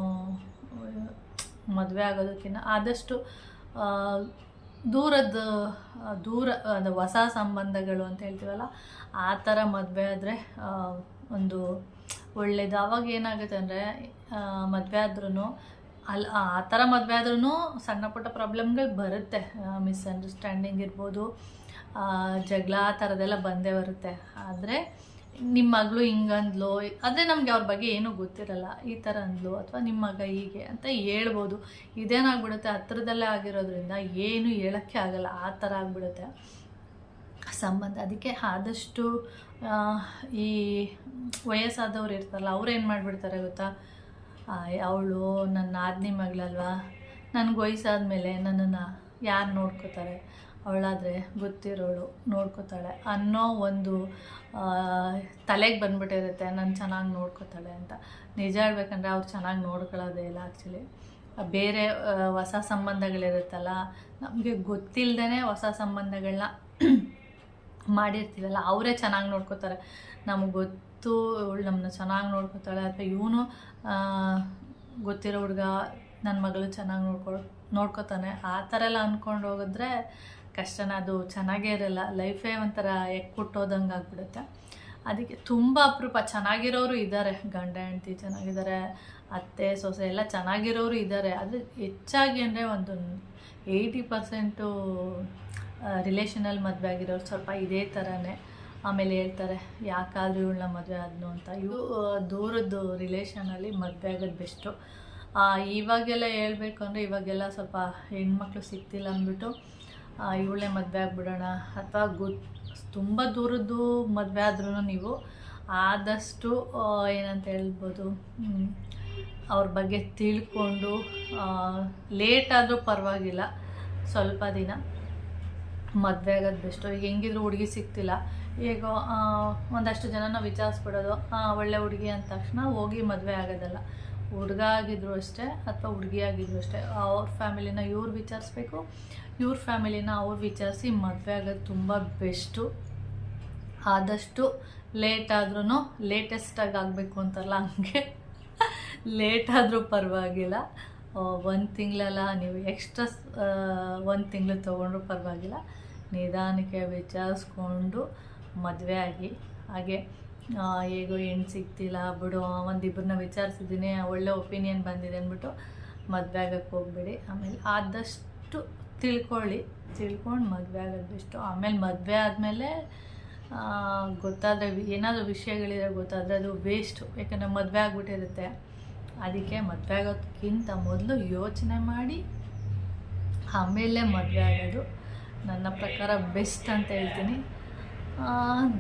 ಮದುವೆ ಆಗೋದಕ್ಕಿಂತ ಆದಷ್ಟು ದೂರದ, ದೂರ, ಅಂದರೆ ಹೊಸ ಸಂಬಂಧಗಳು ಅಂತ ಹೇಳ್ತೀವಲ್ಲ, ಆ ಥರ ಮದುವೆ ಆದರೆ ಒಂದು ಒಳ್ಳೇದು. ಅವಾಗ ಏನಾಗುತ್ತೆ ಅಂದರೆ ಮದುವೆ ಆದ್ರೂ ಅಲ್ಲಿ ಆ ಥರ ಮದುವೆ ಆದ್ರೂ ಸಣ್ಣ ಪುಟ್ಟ ಪ್ರಾಬ್ಲಮ್ಗಳು ಬರುತ್ತೆ. ಮಿಸ್ಅಂಡರ್ಸ್ಟ್ಯಾಂಡಿಂಗ್ ಇರ್ಬೋದು ಜಗಳ ಆ ಥರದ್ದೆಲ್ಲ ಬಂದೇ ಬರುತ್ತೆ. ಆದರೆ ನಿಮ್ಮ ಮಗಳು ಹಿಂಗಂದ್ಲು ಆದರೆ ನಮಗೆ ಅವ್ರ ಬಗ್ಗೆ ಏನೂ ಗೊತ್ತಿರಲ್ಲ. ಈ ಥರ ಅಂದ್ಲು ಅಥವಾ ನಿಮ್ಮ ಮಗ ಹೀಗೆ ಅಂತ ಹೇಳ್ಬೋದು. ಇದೇನಾಗ್ಬಿಡುತ್ತೆ ಹತ್ರದಲ್ಲೇ ಆಗಿರೋದ್ರಿಂದ ಏನು ಹೇಳೋಕ್ಕೆ ಆಗಲ್ಲ. ಆ ಥರ ಆಗ್ಬಿಡುತ್ತೆ. ಸಂಬಂಧ. ಅದಕ್ಕೆ ಆದಷ್ಟು ಈ ವಯಸ್ಸಾದವ್ರು ಇರ್ತಾರಲ್ಲ, ಅವ್ರು ಏನು ಮಾಡಿಬಿಡ್ತಾರೆ ಗೊತ್ತಾ? ಅವಳು ನನ್ನ ಆದ್ನಿ ಮಗಳಲ್ವಾ? ನನಗೆ ವಯಸ್ಸಾದ ಮೇಲೆ ನನ್ನನ್ನು ಯಾರು ನೋಡ್ಕೋತಾರೆ? ಅವಳಾದರೆ ಗೊತ್ತಿರೋಳು, ನೋಡ್ಕೋತಾಳೆ. ಅನ್ನೋ ಒಂದು ತಲೆಗೆ ಬಂದ್ಬಿಟ್ಟಿರುತ್ತೆ, ನಾನು ಚೆನ್ನಾಗಿ ನೋಡ್ಕೋತಾಳೆ ಅಂತ. ನಿಜ ಹೇಳ್ಬೇಕಂದ್ರೆ ಅವ್ರು ಚೆನ್ನಾಗಿ ನೋಡ್ಕೊಳ್ಳೋದೇ ಇಲ್ಲ ಆ್ಯಕ್ಚುಲಿ ಬೇರೆ ಹೊಸ ಸಂಬಂಧಗಳಿರುತ್ತಲ್ಲ, ನಮಗೆ ಗೊತ್ತಿಲ್ಲದೇ ಹೊಸ ಸಂಬಂಧಗಳನ್ನ ಮಾಡಿರ್ತೀವಲ್ಲ, ಅವರೇ ಚೆನ್ನಾಗಿ ನೋಡ್ಕೋತಾರೆ. ನಮಗೆ ಗೊತ್ತು ಇವಳು ನಮ್ಮನ್ನ ಚೆನ್ನಾಗಿ ನೋಡ್ಕೋತಾಳೆ ಅಥವಾ ಇವನು ಗೊತ್ತಿರೋ ಹುಡುಗ ನನ್ನ ಮಗಳು ಚೆನ್ನಾಗಿ ನೋಡ್ಕೊ ನೋಡ್ಕೋತಾನೆ. ಆ ಥರ ಎಲ್ಲ ಅಂದ್ಕೊಂಡು ಹೋಗಿದ್ರೆ ಕಷ್ಟನ ಅದು ಚೆನ್ನಾಗೇ ಇರಲ್ಲ ಲೈಫೇ ಒಂಥರ ಎಕ್ಕುಟ್ಟೋದಂಗೆ ಆಗ್ಬಿಡುತ್ತೆ. ಅದಕ್ಕೆ ತುಂಬ ಅಪರೂಪ, ಚೆನ್ನಾಗಿರೋರು ಇದ್ದಾರೆ ಗಂಡ, ಹೆಂಡತಿ ಚೆನ್ನಾಗಿದ್ದಾರೆ ಅತ್ತೆ, ಸೊಸೆ ಎಲ್ಲ ಚೆನ್ನಾಗಿರೋರು ಇದ್ದಾರೆ ಆದರೆ ಹೆಚ್ಚಾಗಿ ಅಂದರೆ ಒಂದು ಏಯ್ಟಿ ಪರ್ಸೆಂಟು ರಿಲೇಷನಲ್ಲಿ ಮದುವೆ ಆಗಿರೋರು ಸ್ವಲ್ಪ ಇದೇ ಥರನೇ ಆಮೇಲೆ ಹೇಳ್ತಾರೆ, ಯಾಕಾದರೂ ಇವಳನ್ನ ಮದುವೆ ಆದ್ನು ಅಂತ. ಇವು ದೂರದ್ದು ರಿಲೇಷನಲ್ಲಿ ಮದುವೆ ಆಗೋದು ಬೆಸ್ಟು ಇವಾಗೆಲ್ಲ ಹೇಳಬೇಕು ಅಂದರೆ ಇವಾಗೆಲ್ಲ ಸ್ವಲ್ಪ ಹೆಣ್ಮಕ್ಳು ಸಿಗ್ತಿಲ್ಲ ಅಂದ್ಬಿಟ್ಟು ಇವಳೇ ಮದುವೆ ಆಗಿಬಿಡೋಣ. ಅಥವಾ ಗು, ತುಂಬ ದೂರದ್ದು ಮದುವೆ ಆದ್ರೂ ನೀವು ಆದಷ್ಟು ಏನಂತ ಹೇಳ್ಬೋದು ಅವ್ರ ಬಗ್ಗೆ ತಿಳ್ಕೊಂಡು ಲೇಟ್ ಆದರೂ ಪರವಾಗಿಲ್ಲ, ಸ್ವಲ್ಪ ದಿನ ಮದುವೆ ಆಗೋದು ಬೆಸ್ಟು. ಹೆಂಗಿದ್ರು ಹುಡುಗಿ ಸಿಗ್ತಿಲ್ಲ. ಈಗ ಒಂದಷ್ಟು ಜನನ ವಿಚಾರಿಸ್ಬಿಡೋದು ಒಳ್ಳೆ ಹುಡುಗಿ ಅಂದ ತಕ್ಷಣ ಹೋಗಿ ಮದುವೆ ಆಗೋದಲ್ಲ. ಹುಡುಗ ಆಗಿದ್ರು ಅಷ್ಟೇ ಅಥವಾ ಹುಡುಗಿ ಆಗಿದ್ರು ಅಷ್ಟೇ, ಅವ್ರ ಫ್ಯಾಮಿಲಿನ ಇವ್ರು ವಿಚಾರಿಸ್ಬೇಕು, ಇವ್ರ ಫ್ಯಾಮಿಲಿನ ಅವ್ರು ವಿಚಾರಿಸಿ ಮದುವೆ ಆಗೋದು ತುಂಬ ಬೆಸ್ಟು. ಆದಷ್ಟು ಲೇಟ್ ಆದ್ರೂ ಲೇಟೆಸ್ಟಾಗಿ ಆಗಬೇಕು ಅಂತಾರಲ್ಲ ಹಂಗೆ. ಲೇಟ್ ಆದರೂ ಪರವಾಗಿಲ್ಲ. ಒಂದು ತಿಂಗಳಲ್ಲ, ನೀವು ಎಕ್ಸ್ಟ್ರಾ ಒಂದು ತಿಂಗಳು ತೊಗೊಂಡ್ರೂ ಪರವಾಗಿಲ್ಲ. ನಿಧಾನಕ್ಕೆ ವಿಚಾರಿಸ್ಕೊಂಡು ಮದುವೆ ಆಗಿ. ಹಾಗೆ ಹೇಗೋ ಹೆಣ್ಣು ಸಿಗ್ತಿಲ್ಲ ಬಿಡು ಒಂದಿಬ್ಬರನ್ನ ವಿಚಾರಿಸಿದ್ದೀನಿ ಒಳ್ಳೆ ಒಪಿನಿಯನ್ ಬಂದಿದೆ ಅಂದ್ಬಿಟ್ಟು ಮದುವೆ ಆಗೋಕ್ಕೆ ಹೋಗ್ಬೇಡಿ. ಆಮೇಲೆ ಆದಷ್ಟು ತಿಳ್ಕೊಳ್ಳಿ, ತಿಳ್ಕೊಂಡು ಮದುವೆ ಆಗೋದು ಬೆಸ್ಟು. ಆಮೇಲೆ ಮದುವೆ ಆದಮೇಲೆ ಗೊತ್ತಾದರೆ ಏನಾದರೂ ವಿಷಯಗಳಿದ್ರೆ ಗೊತ್ತಾದರೆ ಅದು ವೇಸ್ಟು ಯಾಕಂದರೆ ಮದುವೆ ಆಗಿಬಿಟ್ಟಿರುತ್ತೆ. ಅದಕ್ಕೆ ಮದುವೆ ಆಗೋದಕ್ಕಿಂತ ಮೊದಲು ಯೋಚನೆ ಮಾಡಿ, ಆಮೇಲೆ ಮದುವೆ ಆಗೋದು ನನ್ನ ಪ್ರಕಾರ ಬೆಸ್ಟ್ ಅಂತ ಹೇಳ್ತೀನಿ.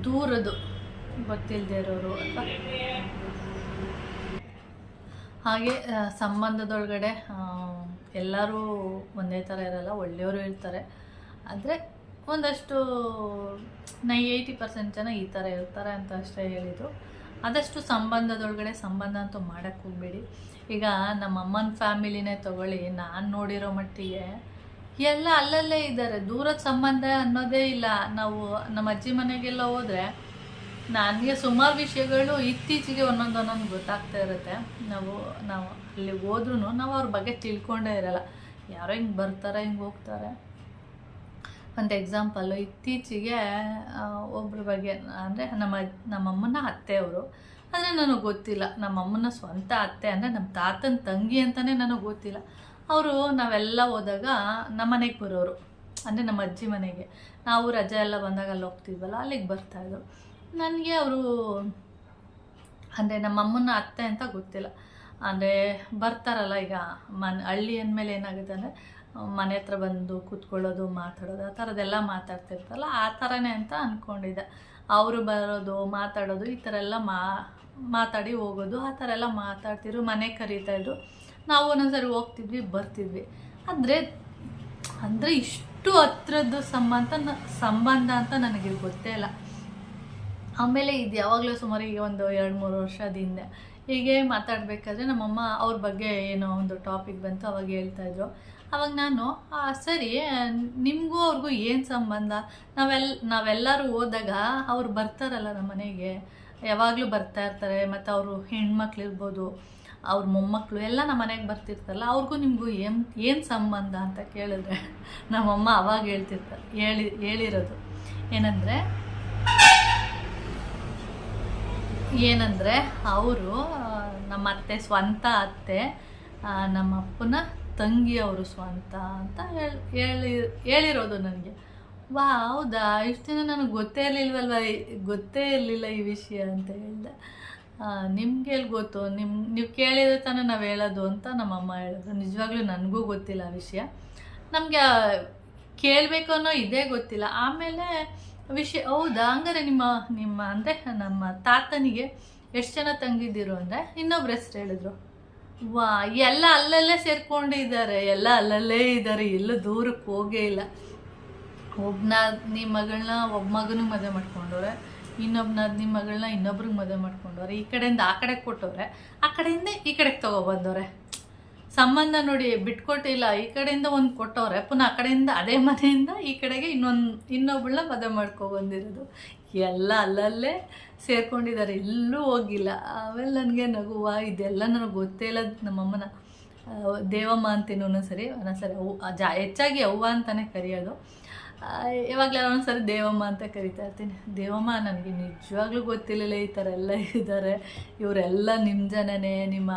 ದೂರದು. ಗೊತ್ತಿಲ್ಲದೆ ಇರೋರು ಹಾಗೆ ಸಂಬಂಧದೊಳಗಡೆ ಎಲ್ಲರೂ ಒಂದೇ ಥರ ಇರಲ್ಲ, ಒಳ್ಳೆಯವರು ಇರ್ತಾರೆ. ಆದರೆ ಒಂದಷ್ಟು ನೈ ಏಯ್ಟಿ ಪರ್ಸೆಂಟ್ ಜನ ಈ ಥರ ಇರ್ತಾರೆ ಅಂತ ಅಷ್ಟೇ ಹೇಳಿದರು ಆದಷ್ಟು ಸಂಬಂಧದೊಳಗಡೆ ಸಂಬಂಧ ಅಂತೂ ಮಾಡೋಕ್ಕೆ ಹೋಗ್ಬೇಡಿ. ಈಗ ನಮ್ಮ ಅಮ್ಮನ ಫ್ಯಾಮಿಲಿನೇ ತಗೊಳ್ಳಿ, ನಾನು ನೋಡಿರೋ ಮಟ್ಟಿಗೆ ಎಲ್ಲ ಅಲ್ಲಲ್ಲೇ ಇದ್ದಾರೆ. ದೂರದ ಸಂಬಂಧ ಅನ್ನೋದೇ ಇಲ್ಲ. ನಾವು ನಮ್ಮ ಅಜ್ಜಿ ಮನೆಗೆಲ್ಲ ಹೋದರೆ ನನಗೆ ಸುಮಾರು ವಿಷಯಗಳು ಇತ್ತೀಚೆಗೆ ಒಂದೊಂದು ಒಂದೊಂದು ಗೊತ್ತಾಗ್ತಾ ಇರುತ್ತೆ. ನಾವು ನಾವು ಅಲ್ಲಿ ಹೋದ್ರೂ ನಾವು ಅವ್ರ ಬಗ್ಗೆ ತಿಳ್ಕೊಂಡೇ ಇರಲ್ಲ. ಯಾರೋ ಹಿಂಗೆ ಬರ್ತಾರೆ, ಹಿಂಗೆ ಹೋಗ್ತಾರೆ. ಒಂದು ಎಕ್ಸಾಂಪಲ್ಲು ಇತ್ತೀಚೆಗೆ ಒಬ್ಬರ ಬಗ್ಗೆ ಅಂದರೆ ನಮ್ಮ, ನಮ್ಮಮ್ಮನ ಅತ್ತೆಯವರು. ಆದರೆ ನನಗೆ ಗೊತ್ತಿಲ್ಲ. ನಮ್ಮಮ್ಮನ ಸ್ವಂತ ಅತ್ತೆ ಅಂದರೆ ನಮ್ಮ ತಾತನ ತಂಗಿ ಅಂತಲೇ ನನಗೆ ಗೊತ್ತಿಲ್ಲ. ಅವರು ನಾವೆಲ್ಲ ಹೋದಾಗ ನಮ್ಮ ಮನೆಗೆ ಬರೋರು. ಅಂದರೆ ನಮ್ಮ ಅಜ್ಜಿ ಮನೆಗೆ. ನಾವು ರಜೆ ಎಲ್ಲ ಬಂದಾಗ ಅಲ್ಲಿ ಹೋಗ್ತಿದ್ವಲ್ಲ, ಅಲ್ಲಿಗೆ ಬರ್ತಾಯಿದ್ರು ನನಗೆ ಅವರು, ಅಂದರೆ ನಮ್ಮಮ್ಮನ ಅತ್ತೆ ಅಂತ ಗೊತ್ತಿಲ್ಲ. ಅಂದರೆ ಬರ್ತಾರಲ್ಲ ಈಗ ಮನ್, ಹಳ್ಳಿ ಅಂದಮೇಲೆ ಏನಾಗುತ್ತೆ ಅಂದರೆ, ಮನೆ ಹತ್ರ ಬಂದು ಕೂತ್ಕೊಳ್ಳೋದು, ಮಾತಾಡೋದು, ಆ ಥರದ್ದೆಲ್ಲ ಮಾತಾಡ್ತಿರ್ತಲ್ಲ ಆ ಥರನೇ ಅಂತ ಅಂದ್ಕೊಂಡಿದ್ದೆ ಅವರು ಬರೋದು, ಮಾತಾಡೋದು, ಈ ಥರ ಎಲ್ಲ ಮಾತಾಡಿ ಹೋಗೋದು, ಆ ಥರ ಎಲ್ಲ ಮಾತಾಡ್ತಿದ್ರು, ಮನೆ ಕರೀತಾಯಿದ್ರು ನಾವು ಒಂದೊಂದ್ಸರಿ ಹೋಗ್ತಿದ್ವಿ, ಬರ್ತಿದ್ವಿ. ಆದರೆ, ಅಂದರೆ ಇಷ್ಟು ಹತ್ರದ್ದು ಸಂಬಂಧ ಸಂಬಂಧ ಅಂತ ನನಗೆ ಗೊತ್ತೇ ಇಲ್ಲ. ಆಮೇಲೆ ಇದು ಯಾವಾಗಲೂ ಸುಮಾರು ಈಗ ಒಂದು ಎರಡು ಮೂರು ವರ್ಷದ ಹಿಂದೆ. ಹೀಗೆ ಮಾತಾಡಬೇಕಾದ್ರೆ ನಮ್ಮಮ್ಮ ಅವ್ರ ಬಗ್ಗೆ ಏನೋ ಒಂದು ಟಾಪಿಕ್ ಬಂತು ಅವಾಗ ಹೇಳ್ತಾಯಿದ್ರು ಅವಾಗ ನಾನು "ಆ, ಸರಿ ನಿಮಗೂ ಅವ್ರಿಗೂ ಏನು ಸಂಬಂಧ? ನಾವೆಲ್ಲ ನಾವೆಲ್ಲರೂ ಹೋದಾಗ ಅವ್ರು ಬರ್ತಾರಲ್ಲ ನಮ್ಮ ಮನೆಗೆ. ಯಾವಾಗಲೂ ಬರ್ತಾ ಇರ್ತಾರೆ ಮತ್ತು ಅವರು ಹೆಣ್ಮಕ್ಳು ಇರ್ಬೋದು ಅವ್ರ ಮೊಮ್ಮಕ್ಕಳು ಎಲ್ಲ ನಮ್ಮ ಮನೆಗೆ ಬರ್ತಿರ್ತಾರಲ್ಲ ಅವ್ರಿಗೂ ನಿಮಗೂ ಏನು ಏನು ಸಂಬಂಧ? ಅಂತ ಕೇಳಿದ್ರೆ ನಮ್ಮಮ್ಮ ಅವಾಗ ಹೇಳ್ತಿರ್ತಾರೆ ಹೇಳಿ ಹೇಳಿರೋದು. ಏನಂದರೆ ಏನಂದರೆ, ಅವರು ನಮ್ಮ ಅತ್ತೆ ಸ್ವಂತ ಅತ್ತೆ ನಮ್ಮ ಅಪ್ಪನ ತಂಗಿ ಅವರು ಸ್ವಂತ ಅಂತ ಹೇಳಿ ಹೇಳಿ, ಹೇಳಿರೋದು ನನಗೆ. ವಾ ಹೌದಾ? ಇಷ್ಟು ದಿನ ನನಗೆ ಗೊತ್ತೇ ಇರಲಿಲ್ವಲ್ವ? ಗೊತ್ತೇ ಇರಲಿಲ್ಲ ಈ ವಿಷಯ ಅಂತ ಹೇಳಿದೆ. ನಿಮ್ಗೆ ಎಲ್ಲಿ ಗೊತ್ತು? ನಿಮ್ಮ ನೀವು ಕೇಳಿದ್ರೆ ತಾನೇ ನಾವು ಹೇಳೋದು ಅಂತ ನಮ್ಮಮ್ಮ ಹೇಳಿದ್ರು. ನಿಜವಾಗ್ಲೂ ನನಗೂ ಗೊತ್ತಿಲ್ಲ ಆ ವಿಷಯ. ನಮಗೆ ಕೇಳಬೇಕು ಅನ್ನೋ ಇದೇ ಗೊತ್ತಿಲ್ಲ. ಆಮೇಲೆ ವಿಷಯ ಹೌದಾ? ಹಂಗಾರೆ ನಿಮ್ಮ ನಿಮ್ಮ, ಅಂದರೆ ನಮ್ಮ ತಾತನಿಗೆ ಎಷ್ಟು ಜನ ತಂಗಿದ್ದೀರು ಅಂದರೆ ಇನ್ನೊಬ್ರು ಹೆಸ್ರು ಹೇಳಿದ್ರು. ವಾ, ಎಲ್ಲ ಅಲ್ಲಲ್ಲೇ ಸೇರ್ಕೊಂಡಿದ್ದಾರೆ ಎಲ್ಲ ಅಲ್ಲಲ್ಲೇ ಇದ್ದಾರೆ. ಎಲ್ಲೂ ದೂರಕ್ಕೆ ಹೋಗೇ ಇಲ್ಲ. ಒಬ್ಬನ ನಿಮ್ಮ ಮಗಳನ್ನ ಒಬ್ಬ ಮಗನಿಗೆ ಮದುವೆ ಮಾಡ್ಕೊಂಡವ್ರೆ ಇನ್ನೊಬ್ಬನ ನಿಮ್ಮ ಮಗಳನ್ನ ಇನ್ನೊಬ್ರಿಗೆ ಮದುವೆ ಮಾಡ್ಕೊಂಡವ್ರೆ, ಈ ಕಡೆಯಿಂದ ಆ ಕಡೆಗೆ ಕೊಟ್ಟವ್ರೆ, ಆ ಕಡೆಯಿಂದ ಈ ಕಡೆಗೆ ತಗೊಬಂದವ್ರೆ ಸಂಬಂಧ ನೋಡಿ ಬಿಟ್ಕೊಟ್ಟಿಲ್ಲ ಈ ಕಡೆಯಿಂದ ಒಂದು ಕೊಟ್ಟವ್ರೆ, ಪುನಃ ಆ ಕಡೆಯಿಂದ ಅದೇ ಮನೆಯಿಂದ ಈ ಕಡೆಗೆ ಇನ್ನೊಂದು ಇನ್ನೊಬ್ಬಳನ್ನ ಮದುವೆ ಮಾಡ್ಕೊ ಬಂದಿರೋದು. ಎಲ್ಲ ಅಲ್ಲಲ್ಲೇ ಸೇರ್ಕೊಂಡಿದ್ದಾರೆ ಎಲ್ಲೂ ಹೋಗಿಲ್ಲ. ಆಮೇಲೆ ನನಗೆ ನಗುವ, ಇದೆಲ್ಲ ನನಗೆ ಗೊತ್ತೇ ಇಲ್ಲ ನಮ್ಮಮ್ಮನ. ದೇವಮ್ಮ ಅಂತೀನಿ ಒಂದೊಂದ್ಸರಿ ಒಂದೊಂದ್ಸರಿ ಅವು ಜಾ, ಹೆಚ್ಚಾಗಿ ಅವ್ವ ಅಂತಲೇ ಕರೆಯೋದು. ಯಾವಾಗಲೂ ಸರಿ ದೇವಮ್ಮ ಅಂತ ಕರಿತಾ ಇರ್ತೀನಿ. ದೇವಮ್ಮ, ನನಗೆ ನಿಜವಾಗ್ಲೂ ಗೊತ್ತಿರಲಿಲ್ಲ ಈ ಥರ ಎಲ್ಲ ಇದ್ದಾರೆ. ಇವರೆಲ್ಲ ನಿಮ್ಮ ಜನನೇ, ನಿಮ್ಮ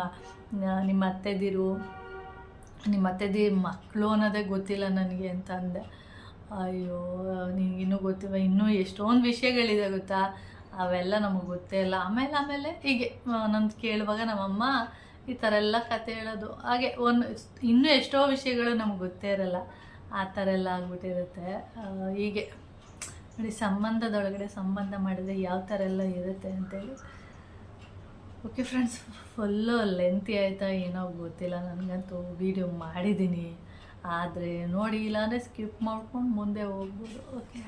ನಿಮ್ಮ ಅತ್ತೆದಿರು, ನಿಮ್ಮ ಅತ್ತೆದಿ ಮಕ್ಕಳು ಅನ್ನೋದೇ ಗೊತ್ತಿಲ್ಲ ನನಗೆ ಅಂತ ಅಂದೆ. ಅಯ್ಯೋ, ನಿನಗೆ ಇನ್ನೂ ಗೊತ್ತಿಲ್ಲ, ಇನ್ನೂ ಎಷ್ಟೊಂದು ವಿಷಯಗಳಿದೆ ಗೊತ್ತಾ? ಅವೆಲ್ಲ ನಮಗೆ ಗೊತ್ತೇ ಇಲ್ಲ. ಆಮೇಲೆ ಆಮೇಲೆ ಹೀಗೆ ನಂದು ಕೇಳುವಾಗ ನಮ್ಮಮ್ಮ ಈ ಥರ ಎಲ್ಲ ಕತೆ ಹೇಳೋದು. ಹಾಗೆ ಒಂದು, ಇನ್ನೂ ಎಷ್ಟೋ ವಿಷಯಗಳು ನಮ್ಗೆ ಗೊತ್ತೇ ಇರಲ್ಲ. ಆ ಥರ ಎಲ್ಲ ಆಗ್ಬಿಟ್ಟಿರುತ್ತೆ. ಹೀಗೆ, ನೋಡಿ, ಸಂಬಂಧದೊಳಗಡೆ ಸಂಬಂಧ ಮಾಡಿದರೆ ಯಾವ ಥರ ಎಲ್ಲ ಇರುತ್ತೆ ಅಂತೇಳಿ. ಓಕೆ ಫ್ರೆಂಡ್ಸ್ ಫುಲ್ಲು ಲೆಂತಿ ಆಯಿತಾ ಏನೋ ಗೊತ್ತಿಲ್ಲ. ನನಗಂತೂ ವೀಡಿಯೋ ಮಾಡಿದ್ದೀನಿ ಆದರೆ ನೋಡಿ, ಇಲ್ಲಾಂದರೆ ಸ್ಕಿಪ್ ಮಾಡ್ಕೊಂಡು ಮುಂದೆ ಹೋಗ್ಬೋದು. ಓಕೆ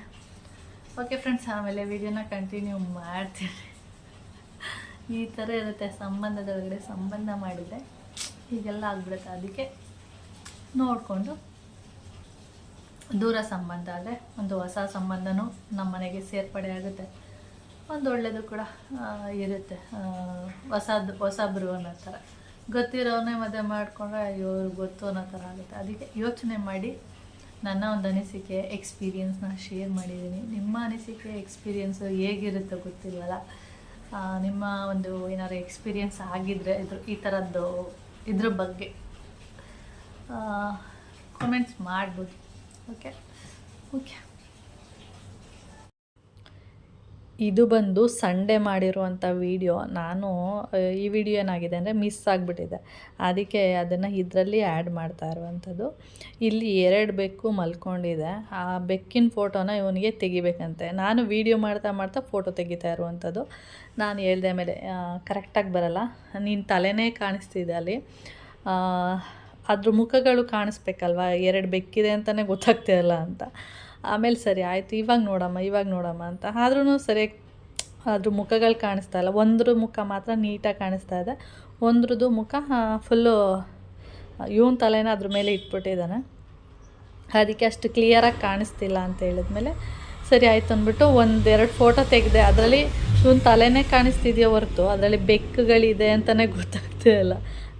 ಓಕೆ ಫ್ರೆಂಡ್ಸ್ ಆಮೇಲೆ ವೀಡಿಯೋನ ಕಂಟಿನ್ಯೂ ಮಾಡ್ತೀನಿ. ಈ ಥರ ಇರುತ್ತೆ ಸಂಬಂಧದ ಒಳಗಡೆ ಸಂಬಂಧ ಮಾಡಿದೆ ಹೀಗೆಲ್ಲ ಆಗ್ಬಿಡುತ್ತೆ. ಅದಕ್ಕೆ ನೋಡಿಕೊಂಡು ದೂರ ಸಂಬಂಧ ಆದರೆ ಒಂದು ಹೊಸ ಸಂಬಂಧನೂ ನಮ್ಮ ಮನೆಗೆ ಸೇರ್ಪಡೆ ಆಗುತ್ತೆ. ಒಂದು ಒಳ್ಳೆಯದು ಕೂಡ ಇರುತ್ತೆ. ಹೊಸದು ಹೊಸಬ್ರು ಅನ್ನೋ ಥರ. ಗೊತ್ತಿರೋನೇ ಮದುವೆ ಮಾಡಿಕೊಂಡ್ರೆ ಇವ್ರಿಗೆ ಗೊತ್ತು ಅನ್ನೋ ಥರ ಆಗುತ್ತೆ. ಅದಕ್ಕೆ ಯೋಚನೆ ಮಾಡಿ, ನನ್ನ ಒಂದು ಅನಿಸಿಕೆ ಎಕ್ಸ್ಪೀರಿಯೆನ್ಸ್ನ ಶೇರ್ ಮಾಡಿದ್ದೀನಿ. ನಿಮ್ಮ ಅನಿಸಿಕೆ ಎಕ್ಸ್ಪೀರಿಯೆನ್ಸು ಹೇಗಿರುತ್ತೋ ಗೊತ್ತಿಲ್ವಲ್ಲ? ನಿಮ್ಮ ಒಂದು ಏನಾದ್ರು ಎಕ್ಸ್ಪೀರಿಯೆನ್ಸ್ ಆಗಿದ್ದರೆ ಇದ್ರ, ಈ ಥರದ್ದು, ಇದ್ರ ಬಗ್ಗೆ. ಕಾಮೆಂಟ್ಸ್ ಮಾಡ್ಬೋದು. ಓಕೆ ಓಕೆ ಇದು ಬಂದು ಸಂಡೇ ಮಾಡಿರುವಂಥ ವಿಡಿಯೋ. ನಾನು ಈ ವಿಡಿಯೋ ಏನಾಗಿದೆ ಅಂದರೆ ಮಿಸ್ ಆಗಿಬಿಟ್ಟಿದೆ. ಅದಕ್ಕೆ ಅದನ್ನು ಇದರಲ್ಲಿ ಆ್ಯಡ್ ಮಾಡ್ತಾ ಇರುವಂಥದ್ದು. ಇಲ್ಲಿ ಎರಡು ಬೆಕ್ಕು ಮಲ್ಕೊಂಡಿದೆ. ಆ ಬೆಕ್ಕಿನ ಫೋಟೋನ ಇವನಿಗೆ ತೆಗಿಬೇಕಂತೆ. ನಾನು ವೀಡಿಯೋ ಮಾಡ್ತಾ ಮಾಡ್ತಾ ಫೋಟೋ ತೆಗಿತಾ ಇರುವಂಥದ್ದು. ನಾನು ಹೇಳ್ದೆ ಮೇಲೆ ಕರೆಕ್ಟಾಗಿ ಬರಲ್ಲ. ನೀನು ತಲೆನೇ ಕಾಣಿಸ್ತಿದೆ ಅಲ್ಲಿ. ಅದ್ರ ಮುಖಗಳು ಕಾಣಿಸ್ಬೇಕಲ್ವ? ಎರಡು ಬೆಕ್ಕಿದೆ ಅಂತಲೇ ಗೊತ್ತಾಗ್ತಿರಲ್ಲ ಅಂತ. ಆಮೇಲೆ ಸರಿ ಆಯಿತು, ಇವಾಗ ನೋಡಮ್ಮ ಇವಾಗ ನೋಡಮ್ಮ ಅಂತ. ಆದ್ರೂ ಸರಿಯಾಗಿ ಅದ್ರ ಮುಖಗಳು ಕಾಣಿಸ್ತಾ ಇಲ್ಲ. ಒಂದ್ರ ಮುಖ ಮಾತ್ರ ನೀಟಾಗಿ ಕಾಣಿಸ್ತಾ ಇದೆ. ಒಂದ್ರದ್ದು ಮುಖ ಫುಲ್ಲು ಇವನ್ ತಲೆನ ಅದ್ರ ಮೇಲೆ ಇಟ್ಬಿಟ್ಟಿದ್ದಾನೆ. ಅದಕ್ಕೆ ಅಷ್ಟು ಕ್ಲಿಯರಾಗಿ ಕಾಣಿಸ್ತಿಲ್ಲ ಅಂತ ಹೇಳಿದ್ಮೇಲೆ, ಸರಿ ಆಯ್ತು ಅಂದ್ಬಿಟ್ಟು ಒಂದೆರಡು ಫೋಟೋ ತೆಗೆದೆ. ಅದರಲ್ಲಿ ಇವನ್ ತಲೆನೇ ಕಾಣಿಸ್ತಿದೆಯೋ ಹೊರತು, ಅದರಲ್ಲಿ ಬೆಕ್ಕುಗಳಿದೆ ಅಂತಲೇ ಗೊತ್ತಾಗ್ತಿರಲ್ಲ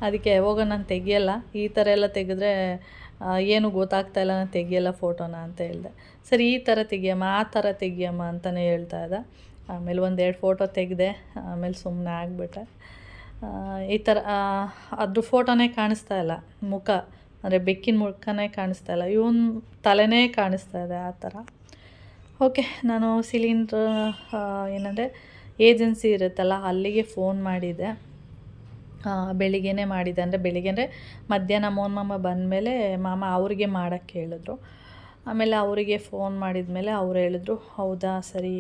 ಅದಕ್ಕೆ ಯಾವಾಗ ನಾನು ತೆಗಿಯಲ್ಲ, ಈ ಥರ ಎಲ್ಲ ತೆಗೆದ್ರೆ ಏನು ಗೊತ್ತಾಗ್ತಾ ಇಲ್ಲ, ನಾನು ತೆಗಿಯಲ್ಲ ಫೋಟೋನ ಅಂತ ಹೇಳ್ದೆ. ಸರಿ, ಈ ಥರ ತೆಗಿಯಮ್ಮ, ಆ ಥರ ತೆಗಿಯಮ್ಮ ಅಂತಲೇ ಹೇಳ್ತಾ ಇದ್ದ. ಆಮೇಲೆ ಒಂದೆರಡು ಫೋಟೋ ತೆಗೆದೆ, ಆಮೇಲೆ ಸುಮ್ಮನೆ ಆಗಿಬಿಟ್ಟೆ ಈ ಥರ ಅದ್ರ ಫೋಟೋನೇ ಕಾಣಿಸ್ತಾ ಇಲ್ಲ. ಮುಖ, ಅಂದರೆ ಬೆಕ್ಕಿನ ಮುಖನೇ ಕಾಣಿಸ್ತಾ ಇಲ್ಲ. ಇವನ್ ತಲೆನೇ ಕಾಣಿಸ್ತಾ ಇದೆ ಆ ಥರ. ಓಕೆ, ನಾನು ಸಿಲಿಂಡ್ರ್ ಏನಂದರೆ ಏಜೆನ್ಸಿ ಇರುತ್ತಲ್ಲ, ಅಲ್ಲಿಗೆ ಫೋನ್ ಮಾಡಿದೆ ಬೆಳಿಗ್ಗೆನೇ ಮಾಡಿದೆ ಅಂದರೆ ಬೆಳಿಗ್ಗೆ ಅಂದರೆ ಮಧ್ಯಾಹ್ನ, ಮೋನ್ ಮಾಮ ಬಂದಮೇಲೆ ಮಾಮ ಅವ್ರಿಗೆ ಮಾಡೋಕ್ಕೆ ಹೇಳಿದ್ರು. ಆಮೇಲೆ ಅವರಿಗೆ ಫೋನ್ ಮಾಡಿದ ಮೇಲೆ ಅವ್ರು ಹೇಳಿದ್ರು, ಹೌದಾ, ಸರಿ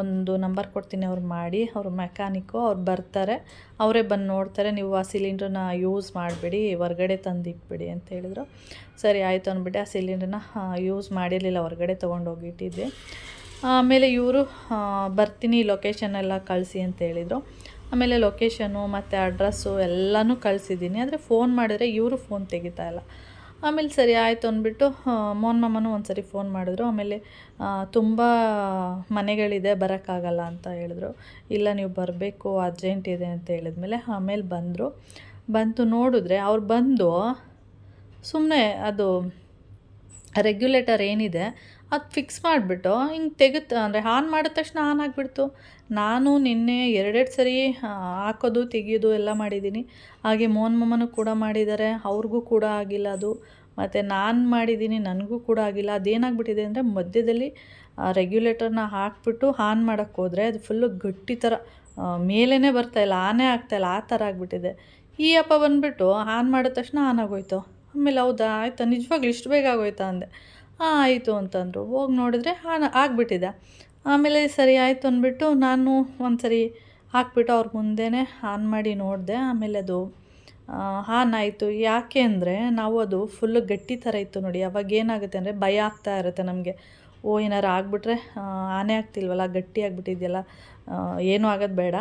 ಒಂದು ನಂಬರ್ ಕೊಡ್ತೀನಿ ಅವ್ರು ಮಾಡಿ, ಅವರು ಮೆಕ್ಯಾನಿಕ್ಕು ಅವ್ರು ಬರ್ತಾರೆ, ಅವರೇ ಬಂದು ನೋಡ್ತಾರೆ, ನೀವು ಆ ಸಿಲಿಂಡ್ರನ್ನ ಯೂಸ್ ಮಾಡಬೇಡಿ, ಹೊರ್ಗಡೆ ತಂದಿಟ್ಬಿಡಿ ಅಂತ ಹೇಳಿದ್ರು. ಸರಿ, ಆಯಿತು ಅಂದ್ಬಿಟ್ಟು ಆ ಸಿಲಿಂಡ್ರನ್ನ ಯೂಸ್ ಮಾಡಿರಲಿಲ್ಲ, ಹೊರ್ಗಡೆ ತೊಗೊಂಡೋಗಿ ಇಟ್ಟಿದ್ದೆ ಆಮೇಲೆ ಇವರು ಬರ್ತೀನಿ ಲೊಕೇಶನ್ ಎಲ್ಲ ಕಳಿಸಿ ಅಂತ ಹೇಳಿದರು. ಆಮೇಲೆ ಲೊಕೇಶನು ಮತ್ತು ಅಡ್ರೆಸ್ಸು ಎಲ್ಲನೂ ಕಳಿಸಿದ್ದೀನಿ. ಆದರೆ ಫೋನ್ ಮಾಡಿದ್ರೆ ಇವರು ಫೋನ್ ತೆಗಿತಾ ಇಲ್ಲ. ಆಮೇಲೆ ಸರಿ ಆಯಿತು ಅಂದ್ಬಿಟ್ಟು ಮೋನ್ ಮಾಮನೂ ಒಂದು ಸರಿ ಫೋನ್ ಮಾಡಿದ್ರು. ಆಮೇಲೆ ತುಂಬ ಮನೆಗಳಿದೆ, ಬರೋಕ್ಕಾಗಲ್ಲ ಅಂತ ಹೇಳಿದ್ರು. ಇಲ್ಲ, ನೀವು ಬರಬೇಕು ಅರ್ಜೆಂಟ್ ಇದೆ ಅಂತ ಹೇಳಿದ್ಮೇಲೆ ಆಮೇಲೆ ಬಂದರು. ಬಂತು ನೋಡಿದ್ರೆ ಅವ್ರು ಬಂದು ಸುಮ್ಮನೆ ಅದು ರೆಗ್ಯುಲೇಟರ್ ಏನಿದೆ, ಅದು ಫಿಕ್ಸ್ ಮಾಡಿಬಿಟ್ಟು ಹಿಂಗೆ ತೆಗೆದು ಅಂದರೆ ಆನ್ ಮಾಡಿದ ತಕ್ಷಣ ಆನ್ ಆಗಿಬಿಡ್ತು. ನಾನು ನಿನ್ನೆ ಎರಡೆರಡು ಸರಿ ಹಾಕೋದು, ತೆಗಿಯೋದು ಎಲ್ಲ ಮಾಡಿದ್ದೀನಿ. ಹಾಗೆ ಮೋಹನ್ ಮಾಮನೂ ಕೂಡ ಮಾಡಿದ್ದಾರೆ. ಅವ್ರಿಗೂ ಕೂಡ ಆಗಿಲ್ಲ ಅದು. ಮತ್ತು ನಾನು ಮಾಡಿದ್ದೀನಿ, ನನಗೂ ಕೂಡ ಆಗಿಲ್ಲ. ಅದೇನಾಗ್ಬಿಟ್ಟಿದೆ ಅಂದರೆ ಮಧ್ಯದಲ್ಲಿ ರೆಗ್ಯುಲೇಟರ್ನ ಹಾಕ್ಬಿಟ್ಟು ಆನ್ ಮಾಡೋಕ್ಕೆ ಹೋದರೆ ಅದು ಫುಲ್ಲು ಗಟ್ಟಿ ಥರ ಮೇಲೇ ಬರ್ತಾಯಿಲ್ಲ ಆನೇ ಆಗ್ತಾಯಿಲ್ಲ ಆ ಥರ ಆಗಿಬಿಟ್ಟಿದೆ. ಈ ಅಪ್ಪ ಬಂದುಬಿಟ್ಟು ಆನ್ ಮಾಡಿದ ತಕ್ಷಣ ಆನ್ ಆಗೋಯ್ತು. ಆಮೇಲೆ ಹೌದಾ, ಆಯಿತಾ? ನಿಜವಾಗ್ಲೂ ಇಷ್ಟು ಬೇಗ ಆಗೋಯ್ತಾ ಅಂದೆ. ಹಾಂ ಆಯಿತು ಅಂತಂದರು. ಹೋಗಿ ನೋಡಿದ್ರೆ ಆನ್ ಆಗಿಬಿಟ್ಟಿದೆ. ಆಮೇಲೆ ಸರಿ ಆಯಿತು ಅಂದ್ಬಿಟ್ಟು ನಾನು ಒಂದು ಸರಿ ಹಾಕ್ಬಿಟ್ಟು ಅವ್ರ ಮುಂದೆನೇ ಆನ್ ಮಾಡಿ ನೋಡಿದೆ. ಆಮೇಲೆ ಅದು ಆನ್ ಆಯಿತು. ಯಾಕೆ ಅಂದರೆ ನಾವು ಅದು ಫುಲ್ಲು ಗಟ್ಟಿ ಥರ ಇತ್ತು ನೋಡಿ. ಅವಾಗ ಏನಾಗುತ್ತೆ ಅಂದರೆ ಭಯ ಆಗ್ತಾ ಇರುತ್ತೆ ನಮಗೆ. ಓ, ಏನಾರು ಆಗಿಬಿಟ್ರೆ ಆನೆ ಆಗ್ತಿಲ್ವಲ್ಲ, ಗಟ್ಟಿ ಆಗಿಬಿಟ್ಟಿದೆಯಲ್ಲ ಏನೂ ಆಗೋದು ಬೇಡ.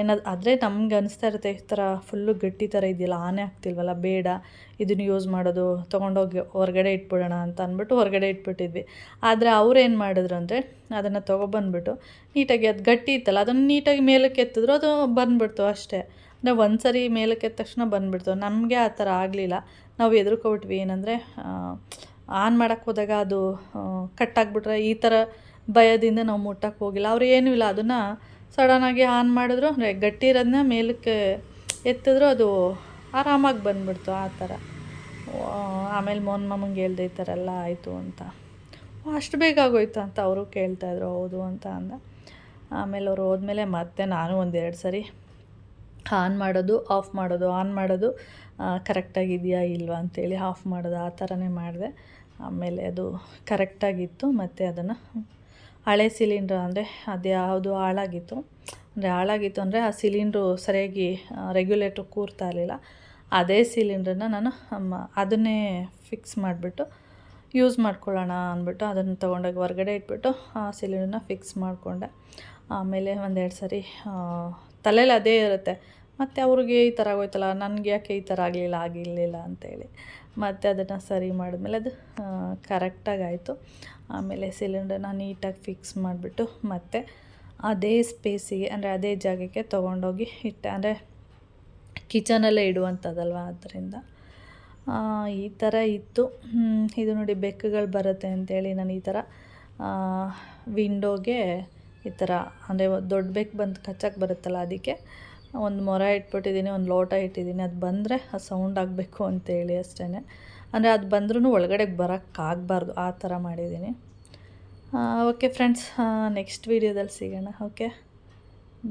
ಏನಾದ್ರು ಆದರೆ ನಮ್ಗೆ ಅನಿಸ್ತಾ ಇರುತ್ತೆ ಈ ಥರ ಫುಲ್ಲು ಗಟ್ಟಿ ಥರ ಇದೆಯಲ್ಲ, ಆನೆ ಆಗ್ತಿಲ್ವಲ್ಲ, ಬೇಡ, ಇದನ್ನು ಯೂಸ್ ಮಾಡೋದು, ತೊಗೊಂಡೋಗಿ ಹೊರಗಡೆ ಇಟ್ಬಿಡೋಣ ಅಂತ ಅಂದ್ಬಿಟ್ಟು ಹೊರಗಡೆ ಇಟ್ಬಿಟ್ಟಿದ್ವಿ. ಆದರೆ ಅವ್ರೇನು ಮಾಡಿದ್ರು ಅಂದರೆ ಅದನ್ನು ತೊಗೊಬಂದ್ಬಿಟ್ಟು ನೀಟಾಗಿ ಅದು ಗಟ್ಟಿ ಇತ್ತಲ್ಲ, ಅದನ್ನು ನೀಟಾಗಿ ಮೇಲಕ್ಕೆ ಎತ್ತಿದ್ರು, ಅದು ಬಂದ್ಬಿಡ್ತು ಅಷ್ಟೇ. ಅಂದರೆ ಒಂದು ಸರಿ ಮೇಲಕ್ಕೆ ಎತ್ತ ತಕ್ಷಣ ಬಂದುಬಿಡ್ತು. ನಮಗೆ ಆ ಥರ ಆಗಲಿಲ್ಲ. ನಾವು ಎದುರ್ಕೊಬಿಟ್ವಿ, ಏನಂದರೆ ಆನ್ ಮಾಡೋಕ್ಕೆ ಹೋದಾಗ ಅದು ಕಟ್ಟಾಗ್ಬಿಟ್ರೆ ಈ ಥರ ಭಯದಿಂದ ನಾವು ಮುಟ್ಟಕ್ಕೆ ಹೋಗಿಲ್ಲ. ಅವ್ರು ಏನೂ ಇಲ್ಲ, ಅದನ್ನು ಸಡನ್ನಾಗಿ ಆನ್ ಮಾಡಿದ್ರು ಅಂದರೆ ಗಟ್ಟಿ ಇರೋದನ್ನ ಮೇಲಕ್ಕೆ ಎತ್ತಿದ್ರು ಅದು ಆರಾಮಾಗಿ ಬಂದ್ಬಿಡ್ತು ಆ ಥರ. ಆಮೇಲೆ ಮೋನ್ ಮಾಮಂಗೆ ಹೇಳ್ದೆ ಈ ಥರ ಎಲ್ಲ ಆಯಿತು ಅಂತ. "ಓ, ಅಷ್ಟು ಬೇಗ ಆಗೋಯ್ತು ಅಂತ ಅವರು ಕೇಳ್ತಾಯಿದ್ರು ಹೌದು ಅಂತ ಅಂದ. ಆಮೇಲೆ ಅವರು ಹೋದ್ಮೇಲೆ ಮತ್ತೆ ನಾನು ಒಂದೆರಡು ಸರಿ ಆನ್ ಮಾಡೋದು ಆಫ್ ಮಾಡೋದು ಆನ್ ಮಾಡೋದು ಕರೆಕ್ಟಾಗಿದೆಯಾ ಇಲ್ವಾ ಅಂತೇಳಿ ಆಫ್ ಮಾಡೋದು ಆ ಥರನೇ ಮಾಡಿದೆ. ಆಮೇಲೆ ಅದು ಕರೆಕ್ಟಾಗಿತ್ತು ಮತ್ತು ಅದನ್ನು ಹಳೆ ಸಿಲಿಂಡ್ರ್ ಅಂದರೆ ಅದು ಯಾವುದು ಹಾಳಾಗಿತ್ತು. ಅಂದರೆ ಹಾಳಾಗಿತ್ತು ಅಂದರೆ ಆ ಸಿಲಿಂಡ್ರು ಸರಿಯಾಗಿ ರೆಗ್ಯುಲೇಟ್ರ್ ಕೂರ್ತಾ ಇರಲಿಲ್ಲ. ಅದೇ ಸಿಲಿಂಡ್ರನ್ನ ನಾನು ಅದನ್ನೇ ಫಿಕ್ಸ್ ಮಾಡಿಬಿಟ್ಟು ಯೂಸ್ ಮಾಡ್ಕೊಳ್ಳೋಣ ಅಂದ್ಬಿಟ್ಟು ಅದನ್ನು ತೊಗೊಂಡೋಗಿ ಹೊರಗಡೆ ಇಟ್ಬಿಟ್ಟು ಆ ಸಿಲಿಂಡ್ರನ್ನ ಫಿಕ್ಸ್ ಮಾಡಿಕೊಂಡೆ. ಆಮೇಲೆ ಒಂದೆರಡು ಸರಿ ತಲೆಯಲ್ಲಿ ಅದೇ ಇರುತ್ತೆ. ಮತ್ತು ಅವ್ರಿಗೆ ಈ ಥರ ಆಗೋಯ್ತಲ್ಲ, ನನಗೆ ಯಾಕೆ ಈ ಥರ ಆಗಲಿಲ್ಲ, ಆಗಿರಲಿಲ್ಲ ಅಂತೇಳಿ. ಮತ್ತು ಅದನ್ನು ಸರಿ ಮಾಡಿದ್ಮೇಲೆ ಅದು ಕರೆಕ್ಟಾಗಿ ಆಯಿತು. ಆಮೇಲೆ ಸಿಲಿಂಡರ್ನ ನೀಟಾಗಿ ಫಿಕ್ಸ್ ಮಾಡಿಬಿಟ್ಟು ಮತ್ತೆ ಅದೇ ಸ್ಪೇಸಿಗೆ, ಅಂದರೆ ಅದೇ ಜಾಗಕ್ಕೆ ತೊಗೊಂಡೋಗಿ ಇಟ್ಟೆ. ಅಂದರೆ ಕಿಚನಲ್ಲೇ ಇಡುವಂಥದ್ದಲ್ವ ಆದ್ದರಿಂದ ಈ ಥರ ಇತ್ತು. ಇದು ನೋಡಿ ಬೆಕ್ಕುಗಳು ಬರುತ್ತೆ ಅಂತೇಳಿ ನಾನು ಈ ಥರ ವಿಂಡೋಗೆ ಈ ಥರ, ಅಂದರೆ ದೊಡ್ಡ ಬೆಕ್ಕು ಬಂದು ಕಚ್ಚಕ್ಕೆ ಬರುತ್ತಲ್ಲ ಅದಕ್ಕೆ ಒಂದು ಮೊರ ಇಟ್ಬಿಟ್ಟಿದ್ದೀನಿ, ಒಂದು ಲೋಟ ಇಟ್ಟಿದ್ದೀನಿ. ಅದು ಬಂದರೆ ಆ ಸೌಂಡ್ ಆಗಬೇಕು ಅಂತೇಳಿ ಅಷ್ಟೇ ಅಂದರೆ ಅದು ಬಂದ್ರೂ ಒಳಗಡೆ ಬರೋಕ್ಕಾಗಬಾರ್ದು ಆ ಥರ ಮಾಡಿದ್ದೀನಿ. ಓಕೆ ಫ್ರೆಂಡ್ಸ್ ನೆಕ್ಸ್ಟ್ ವೀಡಿಯೋದಲ್ಲಿ ಸಿಗೋಣ ಓಕೆ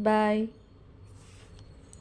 ಬಾಯ್